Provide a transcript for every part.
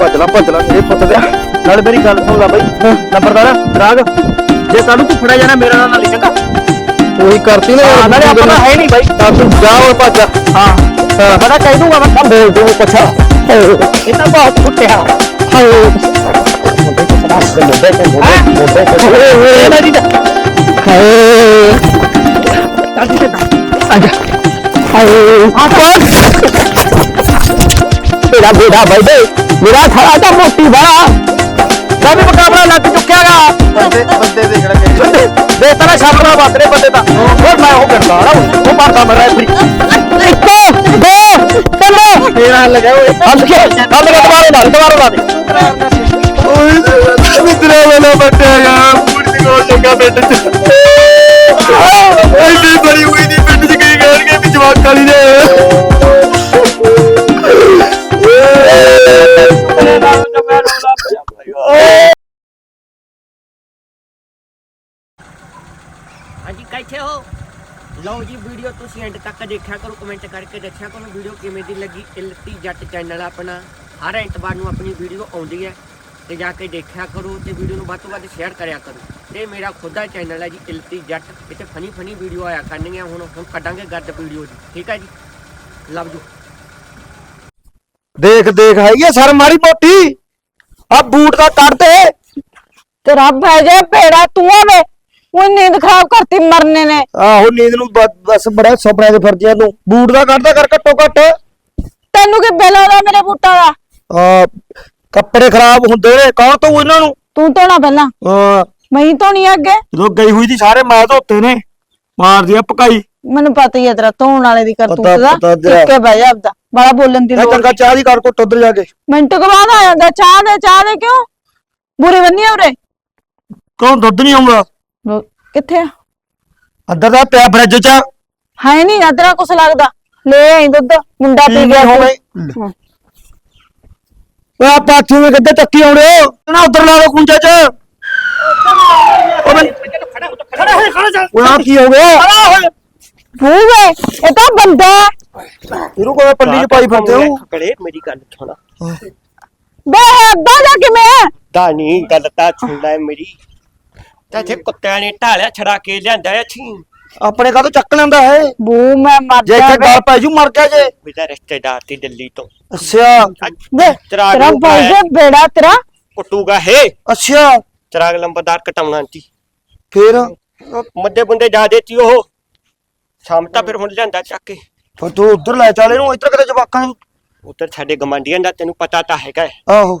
ਭੱਜ ਲਾ ਭੱਜ ਲਾ ਇਹ ਪੁੱਤ ਦਿਆ ਨਾਲ ਮੇਰੀ ਗੱਲ ਸੁਣ ਲੈ ਬਈ ਨੰਬਰਦਾਰ ਰਾਗ। ਜੇ ਕੱਲ ਤੂੰ ਫੜਿਆ ਜਾਣਾ ਮੇਰਾ ਨਾਮ ਨਾ ਲਿਖੇਗਾ ਉਹੀ ਕਰਤੀ ਨਾ ਯਾਰ ਨਾਲੇ ਆਪਣਾ ਹੈ ਨਹੀਂ ਬਾਈ। ਤਾਂ ਤੂੰ ਜਾ ਉਹ ਭੱਜ ਹਾਂ। ਹਾਂ। ਬੜਾ ਕਹਿ ਦੂੰਗਾ ਮੈਂ ਤਾਂ ਬੋਲ ਦੂੰਗਾ ਪਛਾ ਇਹ ਤਾਂ ਬਹੁਤ ਕੁੱਟਿਆ। ਹਾਏ ਮੁੰਡੇ ਤੇ ਸਮਾਸ ਦੇ ਮੁੰਡੇ ਤੇ ਮੁੰਡੇ ਤੇ ਮੁੰਡੇ ਤੇ ਮੇਰੀ ਹਾਏ ਕਾਜੀ ਤੇ ਆਜਾ ਹਾਏ ਆ ਤੇਰਾ ਬੇੜਾ ਬੈਠੇ ਮੇਰਾ ਥੜਾ ਤਾਂ ਮੋਟੀ ਬੜਾ ਦਾ ਵੀ ਮੁਕਾਬਲਾ ਲੱਗ ਚੁੱਕਿਆਗਾ ਬੰਦੇ ਬੰਦੇ ਦੇਖਣਾ ਚਾਹੀਦਾ ਬੰਦੇ ਦੇ ਤਰਾ ਛਾਪਣਾ ਬਾਤਰੇ ਬੰਦੇ ਦਾ ਹੋਰ ਮੈਂ ਉਹ ਕਰਦਾ ਰਹਾ ਉਹ ਮਾਰਦਾ ਮੇਰਾ ਫਰੀ ਇੱਕੋ ਦੋ ਤਿੰਨ ਤੇਰਾ ਲਗਾ ਓਏ ਹੱਥ ਕੇ ਹੱਥ ਕੇ ਦੁਬਾਰਾ ਲਾ ਦੇ, ਦੁਬਾਰਾ ਲਾ ਦੇ ਓਏ ਮਿੱਤਰਾ ਵਾਲਾ ਬੱਟਿਆ ਮੁਰਦੀ ਕੋਲ ਚੰਗਾ ਪਿੰਡ ਚ ਐਡੀ ਬੜੀ ਹੋਈ ਦੀ ਤੁਸੀਂ ਐਂਡ ਤੱਕ ਦੇਖਿਆ ਕਰੋ ਕਮੈਂਟ ਕਰਕੇ ਦੱਸਿਆ ਕਰੋ ਵੀਡੀਓ ਕਿਵੇਂ ਦੀ ਲੱਗੀ ਇਲਤੀ ਜੱਟ ਚੈਨਲ ਆਪਣਾ। ਹਰ ਐਤਵਾਰ ਨੂੰ ਆਪਣੀ ਵੀਡੀਓ ਆਉਂਦੀ ਹੈ ਤੇ ਜਾ ਕੇ ਦੇਖਿਆ ਕਰੋ ਤੇ ਵੀਡੀਓ ਨੂੰ ਵੱਧ ਤੋਂ ਵੱਧ ਸ਼ੇਅਰ ਕਰਿਆ ਕਰੋ। ਤੇ ਮੇਰਾ ਖੁਦ ਦਾ ਚੈਨਲ ਹੈ ਜੀ ਇਲਤੀ ਜੱਟ। ਇੱਥੇ ਫਨੀ ਫਨੀ ਵੀਡੀਓ ਆਇਆ ਕਰਨਗੀਆਂ ਹੁਣ ਹੁਣ ਕੱਢਾਂਗੇ ਗੱਦ ਵੀਡੀਓ ਜੀ। ਠੀਕ ਹੈ ਜੀ? Love you. ਦੇਖ ਦੇਖ ਹੈਗੀ ਆ ਸਰ ਮਾਰੀ ਮੋਟੀ? ਆ ਬੂਟ ਦਾ ਕੱਢ ਦੇ ਤੇ ਰੱਬ ਹੈ ਜੇ ਭੇੜਾ ਤੂੰ ਆਵੇ ਉਹ ਨੀਂਦ ਖਰਾਬ ਕਰਤੀ ਮਰਨੇ ਨੇ। ਆਹੋ ਨੀਂਦ ਨੂੰ ਬ- ਬਸ ਬੜਾ ਸੁਪਨੇ ਦੇ ਫਿਰਦਿਆਂ ਨੂੰ ਬੂਟ ਦਾ ਕੱਢਦਾ ਕਰ ਘੱਟੋ ਘੱਟ। ਤੈਨੂੰ ਕੀ ਬਿੱਲ ਆਉਂਦਾ ਮੇਰੇ ਬੂਟਾ ਦਾ? ਆ ਕੱਪੜੇ ਖਰਾਬ ਹੁੰਦੇ ਨੇ। ਕੌਣ ਤੋਂ ਇਹਨਾਂ ਨੂੰ? ਤੂੰ ਧੋਣਾ ਪਹਿਲਾਂ। ਆ ਮੈਂ ਹੀ ਧੋਣੀ ਆ ਅੱਗੇ। ਜਦੋਂ ਗਈ ਹੋਈ ਦੀ ਸਾਰੇ ਮੈਂ ਧੋਤੇ ਨੇ। ਮਾਰਦੀ ਆ ਪਕਾਈ। ਮੈਨੂੰ ਪਤਾ ਹੀ ਹੈ ਤੇਰਾ ਧੋਣ ਵਾਲੇ ਦੀ ਕਰਤੂਤ ਪਤਾ- ਦਾ। ਪਤਾ ਤੇਰਾ। ਟਿੱਕੇ ਬਹਿ ਜਾ ਆਪਦਾ। ਬੜਾ ਬੋਲਣ ਦੀ ਇਹ ਲੋੜ ਚੰਗਾ ਚਾਹ ਦੀ ਕਰ ਕੋ ਉੱਧਰ ਜਾ ਕੇ। ਮਿੰਟ ਕੁ ਬਾਅਦ ਆ ਜਾਂਦਾ। ਚਾਹ ਦੇ ਚਾਹ ਦੇ ਕਿਉਂ? ਬੁਰੇ ਬੰਨੀ ਉਰੇ। ਕੌਣ ਦੁੱਧ ਨਹੀਂ ਆਉਂਦਾ? ਲੋ- ਕਿੱਥੇ ਆ? ਅੰਦਰ ਦਾ ਪਿਆ ਫਰਿੱਜ ਚ। ਹੈ ਨਹੀਂ ਅਦਰਾ ਕੁਛ ਲੱਗਦਾ। ਲੈ ਆਈ ਦੁੱਧ ਮੁੰਡਾ ਪੀ ਗਿਆ ਹੋਵੇ ਹਾਂ। ਆ ਪਾਥੀ ਵਿੱਚ ਕਿੱਥੇ ਚੱਕੀ ਆਉਣੇ ਹੋ? ਨਾ ਉਧਰ ਲਾ ਲਓ ਕੁੰਜੇ ਚ। ਉਹ ਬਈ ਖੜਾ ਹੋ ਖੜਾ ਚੱਲ ਉਹ ਆ ਕੀ ਹੋ ਗਿਆ? ਫੂਵੇ ਇਹ ਤਾਂ ਬੰਦਾ ਹੈ। ਇਹਨੂੰ ਕੋਈ ਪੱਲੀ ਚ ਪਾਈ ਫਿਰਦੇ ਹੋ? ਕੜੇ ਮੇਰੀ ਗੱਲ ਸੁਣਾ। ਬੇ ਅੱਧਾ ਕਿਵੇਂ ਹੈ? ਦਾ ਨਹੀਂ ਗੱਲ ਤਾਂ ਸੁਣ ਲੈ ਮੇਰੀ। ਤਾਂ ਇੱਥੇ ਕੁੱਤਿਆਂ ਨੇ ਢਾਲਿਆ ਛੜਾ ਕੇ ਲਿਆਂਦਾ ਅੱਛੀ ਆਪਣੇ ਕਾਹਤੋਂ ਚੱਕ ਲੈਂਦਾ ਹੈ ਬੂ ਮੈਂ ਮਰ ਜੇ ਜਾ ਇੱਥੇ ਗੱਲ ਪੈ ਜੂ ਮਰ ਗਿਆ ਜੇ। ਮੇਰਾ ਰਿਸ਼ਤੇਦਾਰ ਤੇ ਦਿੱਲੀ ਤੋਂ। ਅੱਛਾ। ਚਿਰਾਗ ਤੇਰਾ ਨੂੰ ਭਾਈ। ਦੇ ਬੇੜਾ ਤੇਰਾ। ਕੁੱਟੂਗਾ ਹੈ ਅੱਛਾ। ਚਰਾਗ ਲੰਬਰਦਾਰ ਕਟਾਉਣਾ ਸੀ ਫੇਰ? ਮੱਦੇ ਬੰਦੇ ਜਾ ਦੇਤੀ ਉਹ। ਸ਼ਾਮ ਤਾਂ ਫਿਰ ਹੁਣ ਲਿਆਂਦਾ ਚੱਕ ਕੇ। ਫਿਰ ਤੂੰ ਉਧਰ ਲੈ ਚੱਲ ਇਹਨੂੰ ਇੱਧਰ ਕਿਤੇ ਜਵਾਕਾਂ ਨੂੰ। ਉੱਧਰ ਸਾਡੇ ਗਮੰਡੀਆਂ ਦਾ ਤੈਨੂੰ ਪਤਾ ਤਾਂ ਹੈਗਾ। ਹੈ। ਆਹੋ।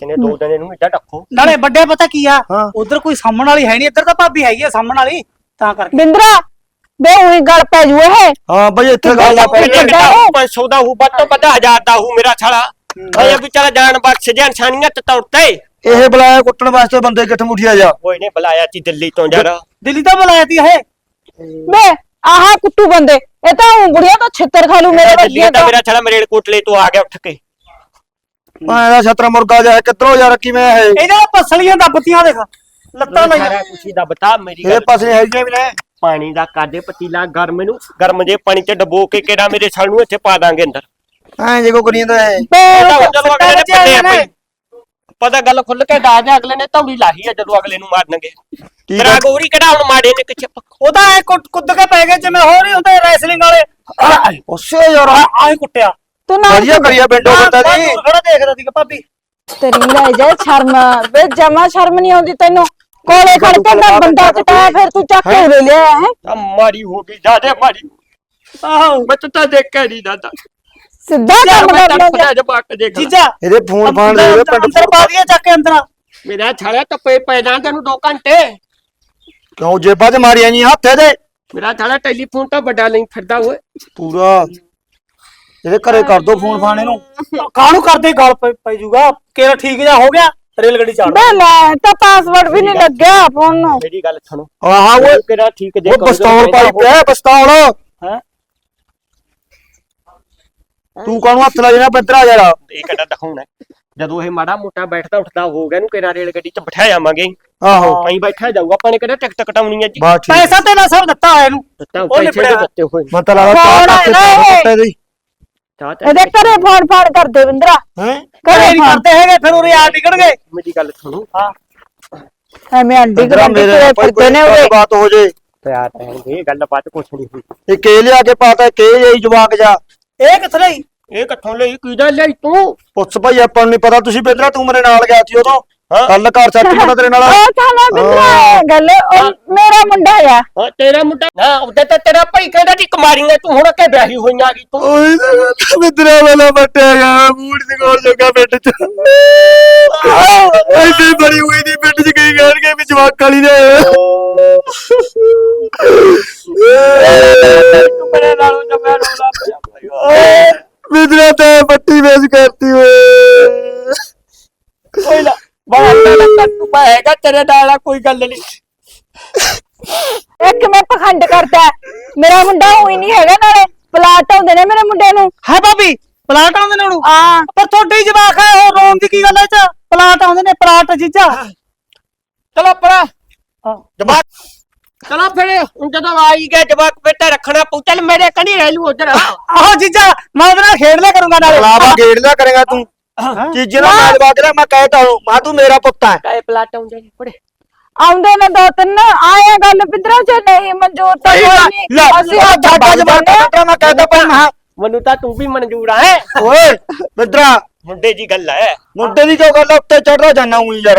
ਤੈਨੇ ਦੋ ਦਿਨ ਇਹਨੂੰ ਇੱਦਾਂ ਰੱਖੋ ਨਾਲੇ ਵੱਡੇ ਪਤਾ ਕੀ ਆ? ਹਾਂ। ਉਧਰ ਕੋਈ ਸਾਹਮਣ ਵਾਲੀ ਹੈ ਨਹੀਂ ਇੱਧਰ ਤਾਂ ਭਾਬੀ ਹੈਗੀ ਆ ਸਾਹਮਣ ਵਾਲੀ ਤਾਂ ਕਰਕੇ। ਬਿੰਦਰਾ ਬੇ ਉਹੀ ਗੱਲ ਪੈ ਜੂ ਇਹ। ਹਾਂ ਬਈ ਇੱਥੇ ਗੱਲ ਨਾ ਪੈ ਕਿੰਨੇ ਦਾ ਉਹ? 500 ਦਾ ਹੂ ਵੱਧ ਤੋਂ ਵੱਧ 1000 ਦਾ ਹੂ ਮੇਰਾ ਛਾਲਾ। ਇਹ ਵਿਚਾਰਾ ਜਾਨ ਬਖਸ਼ ਜਾਂ ਇਨਸਾਨੀਅਤ ਤੌਰ ਤੇ ਇਹ ਬੁਲਾਇਆ ਕੁੱਟਣ ਵਾਸਤੇ ਬੰਦੇ ਕਿੱਥੇ ਮੁਠੀਆ ਜਾ? ਉਹ ਇਹਨੇ ਬੁਲਾਇਆ ਸੀ ਦਿੱਲੀ ਤੋਂ ਯਾਰ। ਦਿੱਲੀ ਤਾਂ ਬੁਲਾਇਆ ਤੀ ਇਹ। ਬੇ ਆਹਾ ਕੁੱਟੂ ਬੰਦੇ। ਇਹ ਤਾਂ ਬੁੜੀਆਂ ਤਾਂ ਛਿੱਤਰ ਖਾ ਲੂ ਮੇਰੇ ਦਿੱਲੀ ਵਰਗੀਆਂ ਤਾਂ ਤਾਂ। ਮੇਰਾ ਛਾਲਾ ਮਰੇੜ ਕੋਟਲੇ ਤੋਂ ਆ ਗਿਆ ਉੱਠ ਕੇ। ਮੈਂ ਦਾ ਛਤਰਾ ਮੁਰਗਾ ਜਾ ਕਿੱਧਰੋਂ ਯਾਰ ਕਿਵੇਂ ਇਹ? ਇਹਦੇ ਪਸਲੀਆਂ ਦੱਬਤੀਆਂ ਦੇਖ ਲੱਤਾਂ ਲਈ ਸਾਰਾ ਕੁਛ ਦਾ ਬਤਾ ਮੇਰੀ ਇਹ ਗੱਲ ਪਾਸੇ ਹੈਗੀਆਂ ਵੀ ਨੇ। ਪਾਣੀ ਦਾ ਕਾਦੇ ਪਤੀਲਾ ਗਰਮ ਨੂੰ ਗਰਮ ਜੇ ਪਾਣੀ ਚ ਡਬੋ ਕੇ ਕਿਹੜਾ ਮੇਰੇ ਛਾਲ ਨੂੰ ਇੱਥੇ ਪਾ ਦਾਂਗੇ ਅੰਦਰ। ਐਂ ਜੇ ਕੋ ਕਰੀ ਹੈ ਬੇ ਪਤਾ ਅਗਲੇ ਨੇ ਗੱਲ ਖੁੱਲ ਕੇ ਦੱਸ ਦੇ ਅਗਲੇ ਨੇ ਧੌੜੀ ਲਾਹੀ ਆ ਜਦੋਂ ਅਗਲੇ ਨੂੰ ਮਾਰਨਗੇ। ਠੀਕ ਤੇਰਾ ਆ। ਗੋਰੀ ਕਿਹੜਾ ਹੁਣ ਮਾੜੇ ਨੇ ਕਿੱਥੇ ਉਹਦਾ ਐ ਕੁੱਦ ਕੇ ਪੈ ਗਏ ਜਿਵੇਂ ਹੋ ਨਹੀਂ ਹੁੰਦੇ ਰੈਸਲਿੰਗ ਵਾਲੇ। ਉਸੇ ਯਾਰ। ਆਏ ਕੁੱਟਿਆ। ਤੂੰ ਨਾ ਵਧੀਆ ਕਰੀਆ ਬੈਂਡੋ ਬੰਦਾ ਜੀ। ਖੜਾ ਦੇਖਦਾ ਸੀਗਾ ਭਾਬੀ। ਤੇਰੀ ਲੈ ਜਾ ਸ਼ਰਮ। ਬੇ ਜਮਾ ਸ਼ਰਮ ਨਹੀਂ ਆਉਂਦੀ ਤੈਨੂੰ। ਕੋਲੇ ਖੜ ਕੇ ਮੈਂ ਬੰਦਾ ਕਟਾਇਆ ਫਿਰ ਤੂੰ ਚੱਕ ਕੇ ਉਰੇ ਲਿਆ ਹੈ? ਆ ਮਾਰੀ ਹੋ ਗਈ ਜਾਦੇ ਮਾਰੀ ਆਹੋ ਮੈਂ ਤਾਂ ਦੇਖਿਆ ਨਹੀਂ ਦਾਦਾ। ਸਿੱਧਾ ਕੰਮ ਮੈਂ ਕਰ ਤਾਂ ਲੈ ਜਵਾਕ ਦੇਖ ਲਾ। ਜੀਜਾ ਇਹਦੇ ਫੋਨ ਫਾਨ ਦੇ ਦੇ ਪਿੰਡ ਅੰਦਰ ਪਾ ਦਿਆ ਚੱਕ ਕੇ ਅੰਦਰ। ਮੇਰਾ ਛਾਲਿਆ ਧੱਪੇ ਪੈ ਜਾਂ ਤੈਨੂੰ 2 ਘੰਟੇ। ਕਿਉਂ ਜੇਬਾਂ 'ਚ ਮਾਰੀਆਂ ਨਹੀਂ ਹੱਥ ਇਹਦੇ। ਮੇਰਾ ਛਾਲਿਆ ਟੈਲੀਫੋਨ ਤਾਂ ਵੱਡਾ ਲਈ ਫਿਰਦਾ ਓਏ। ਪੂਰਾ। ਇਹਦੇ ਘਰੇ ਕਰ ਦੋ ਫੋਨ ਫਾਨ ਇਹਨੂੰ ਕਾਹਨੂੰ ਕਰਦੇ ਗੱਲ ਪੈ ਪੈ ਜੂਗਾ? ਕਿਹੜਾ ਠੀਕ ਜਾ ਹੋ ਗਿਆ ਰੇਲ ਗੱਡੀ ਚੜ ਬੇ ਲੈ ਤਾਂ ਪਾਸਵਰਡ ਵੀ ਨਹੀਂ ਲੱਗਿਆ ਫੋਨ ਨੂੰ। ਮੇਰੀ ਗੱਲ ਸੁਣੋ। ਆਹਾ ਓਏ ਕਿਹੜਾ ਠੀਕ ਜੇ ਉਹ ਪਿਸਤੌਲ ਪਾਈ ਪਿਆ ਪਿਸਤੌਲ ਹੈ? ਤੂੰ ਕਾਹਨੂੰ ਹੱਥ ਲਾ ਜਣਾ ਪੈਂਤਰਾ ਯਾਰ ਇਹ ਕਿਹੜਾ ਦਿਖਾਉਣਾ? ਹੈ? ਜਦੋਂ ਇਹ ਮਾੜਾ ਮੋਟਾ ਬੈਠਦਾ ਉੱਠਦਾ ਹੋ ਗਿਆ ਇਹਨੂੰ ਕਿਹੜਾ ਰੇਲ ਗੱਡੀ 'ਚ ਬਿਠਾ ਜਾਵਾਂਗੇ। ਆਹੋ। ਅਸੀਂ ਬੈਠਾ ਜਾਊਗਾ ਆਪਾਂ ਨੇ ਕਿਹੜਾ ਟਿਕਟ ਕਟਾਉਣੀ ਹੈ ਜੀ? ਬਾ ਠੀਕ। ਪੈਸਾ ਤੇ ਨਾ ਸਭ ਦਿੱਤਾ ਹੋਇਆ ਇਹਨੂੰ। ਦਿੱਤਾ ਉਹ ਪੈਸੇ ਨਿਬੜਿਆ। ਦਿੱਤੇ ਹੋਏ। ਮੈਂ ਤਾਂ ਲੱਗਦਾ ਹੈ ਪਾਸੇ ਨਾ ਇਹ? ਕੁੱਤੇ ਦੀ ਚਾਹ ਤਾਂ ਇਹਦੇ ਘਰੇ ਫੋਨ ਫਾਨ ਕਰਦੇ ਬਿੰਦਰਾ। ਹੈ? ਘਰੇ ਨਹੀਂ ਕਰਦੇ ਹੈਗੇ ਫਿਰ ਉਰੇ ਆ ਨਿਕਲ ਗਏ ਮੇਰੀ ਗੱਲ ਸੁਣੋ। ਹਾਂ। ਐਵੇਂ ਅੰਡੀ ਮੇਰੇ ਤੇ ਫਿਰਦੇ ਨੇ ਉਰੇ। ਬਾਤ ਹੋ ਜੇ। ਪਿਆਰ ਰਹਿਣਗੇ ਗੱਲ ਬਾਤ ਕੁਛ ਨਹੀਂ ਹੋਈ। ਇਹ ਕੇ ਲਿਆ ਕੇ ਪਾਤਾ ਕੇ ਜਾਈ ਜਵਾਕ ਜਾ। ਇਹ ਕਿੱਥੇ ਲਈ? ਇਹ ਕਿੱਥੋਂ ਲਈ? ਕਿਹਦਾ ਲਈ ਤੂੰ? ਪੁੱਛ ਭਾਈ ਆਪਾਂ ਨੂੰ ਨਹੀਂ ਪਤਾ ਤੁਸੀਂ ਬੇਦਰਾ ਤੂੰ ਮੇਰੇ ਨਾਲ ਗਿਆ ਸੀ ਉਦੋਂ। ਗੱਲ ਕਰ ਸੱਚੀ ਪਤਾ ਤੇਰੇ ਨਾਲ। ਉਹ ਤਾਂ ਨਾ ਬਿੰਦਰਾ ਗੱਲ ਉਹ ਮੇਰਾ ਮੁੰਡਾ ਆ। ਹਾਂ ਤੇਰਾ ਮੁੰਡਾ? ਨਾ ਉਹਦੇ ਤਾਂ ਤੇਰਾ ਭਾਈ ਕਹਿੰਦਾ ਸੀ ਕੁਮਾਰੀਆਂ ਤੂੰ ਹੁਣ ਕਿ ਵਿਆਹੀ ਹੋਈਆਂ ਗਈ ਤੂੰ। ਓਏ ਮਿੱਤਰਾ ਵਾਲਾ ਬੱਟਿਆ ਗਿਆ ਮੂੜ ਦੇ ਕੋਲ ਜੋਗਾ ਪਿੰਡ ਚ। ਐਡੀ ਬੜੀ ਹੋਈ ਦੀ ਪਿੰਡ ਚ ਗਈ ਕਹਿਣਗੇ ਵੀ ਜਵਾਕ ਵਾਲੀ ਨੇ। ਮੇਰੇ ਨਾਲੋਂ ਜਮਾ ਰੋਲਾ ਪਿਆ ਮਿੱਤਰਾ ਤੇ ਪੱਟੀ ਵੇਚ ਕਰਤੀ ਓਏ। ਕੋਈ ਨਾ। ਬਾਹਰ ਨਾ ਲੱਗਾ ਤੂੰ ਪਾਏਗਾ ਤੇਰੇ ਨਾਲ ਆ ਕੋਈ ਗੱਲ ਨਹੀਂ। ਇੱਕ ਮੈਂ ਪਖੰਡ ਕਰਦਾ ਹੈ। ਮੇਰਾ ਮੁੰਡਾ ਹੋਈ ਨਹੀਂ ਹੈਗਾ ਨਾਲੇ ਪਲਾਟ ਆਉਂਦੇ ਨੇ ਮੇਰੇ ਮੁੰਡੇ ਨੂੰ। ਹੈ ਭਾਬੀ ਪਲਾਟ ਆਉਂਦੇ ਨੇ ਉਹਨੂੰ? ਆ ਪਰ ਤੁਹਾਡੇ ਹੀ ਜਵਾਕ ਹੈ ਉਹ ਰੋਣ ਦੀ ਕੀ ਗੱਲ ਹੈ ਇਹ ਚ? ਪਲਾਟ ਆਉਂਦੇ ਨੇ ਪਲਾਟ ਜੀਜਾ ਚਲੋ ਪਰਾ ਜਵਾਕ। ਚਲੋ ਫਿਰ। ਹੁਣ ਜਦੋਂ ਆਈ ਗਿਆ ਜਵਾਕ ਬੇਟਾ ਰੱਖਣਾ ਪਊ ਚੱਲ ਮੇਰੇ ਕਣੀ ਰਹਿ ਲੂ ਉਧਰ। ਆਹੋ ਜੀਜਾ ਮੈਂ ਉਹਦੇ ਨਾਲ ਖੇਡ ਲਿਆ ਕਰੂੰਗਾ ਨਾਲੇ। ਲਾਵਾ ਗੇੜ ਲਿਆ ਕਰੇਗਾ ਤੂੰ। ਚੀਜ਼ੇ ਨਾਲ ਮੈਂ ਜਵਾਕ ਲਿਆ ਮੈਂ ਕਹਿਤਾ ਹੂੰ ਮੈਂ ਤੂੰ ਮੇਰਾ ਪੁੱਤ ਹੈ। ਕਾਏ ਪਲਾਟ ਆਉਂਦੇ ਨੇ ਪੜੇ ਆਉਂਦੇ ਨੇ ਦੋ ਤਿੰਨ ਆਏ ਆ ਗੱਲ ਬਿੰਦਰਾ ਚ ਨਹੀਂ ਮਨਜ਼ੂਰ ਤਾਂ ਕੋਈ ਨਹੀਂ। ਅਸੀਂ ਆ ਛਾਟਾ ਜਵਾਕ ਬੇਟਾ ਮੈਂ ਕਹਿਤਾ ਪਰ ਮੈਂ ਮੈਨੂੰ ਤਾਂ ਤੂੰ ਵੀ ਮਨਜ਼ੂਰ ਆ ਹੈ। ਓਏ ਮਿੱਤਰਾ ਮੁੰਡੇ ਦੀ ਗੱਲ ਹੈ। ਮੁੰਡੇ ਦੀ ਕਿਉਂ ਗੱਲ? ਉੱਤੇ ਚੜਦਾ ਜਾਣਾ ਹੂੰ ਯਾਰ।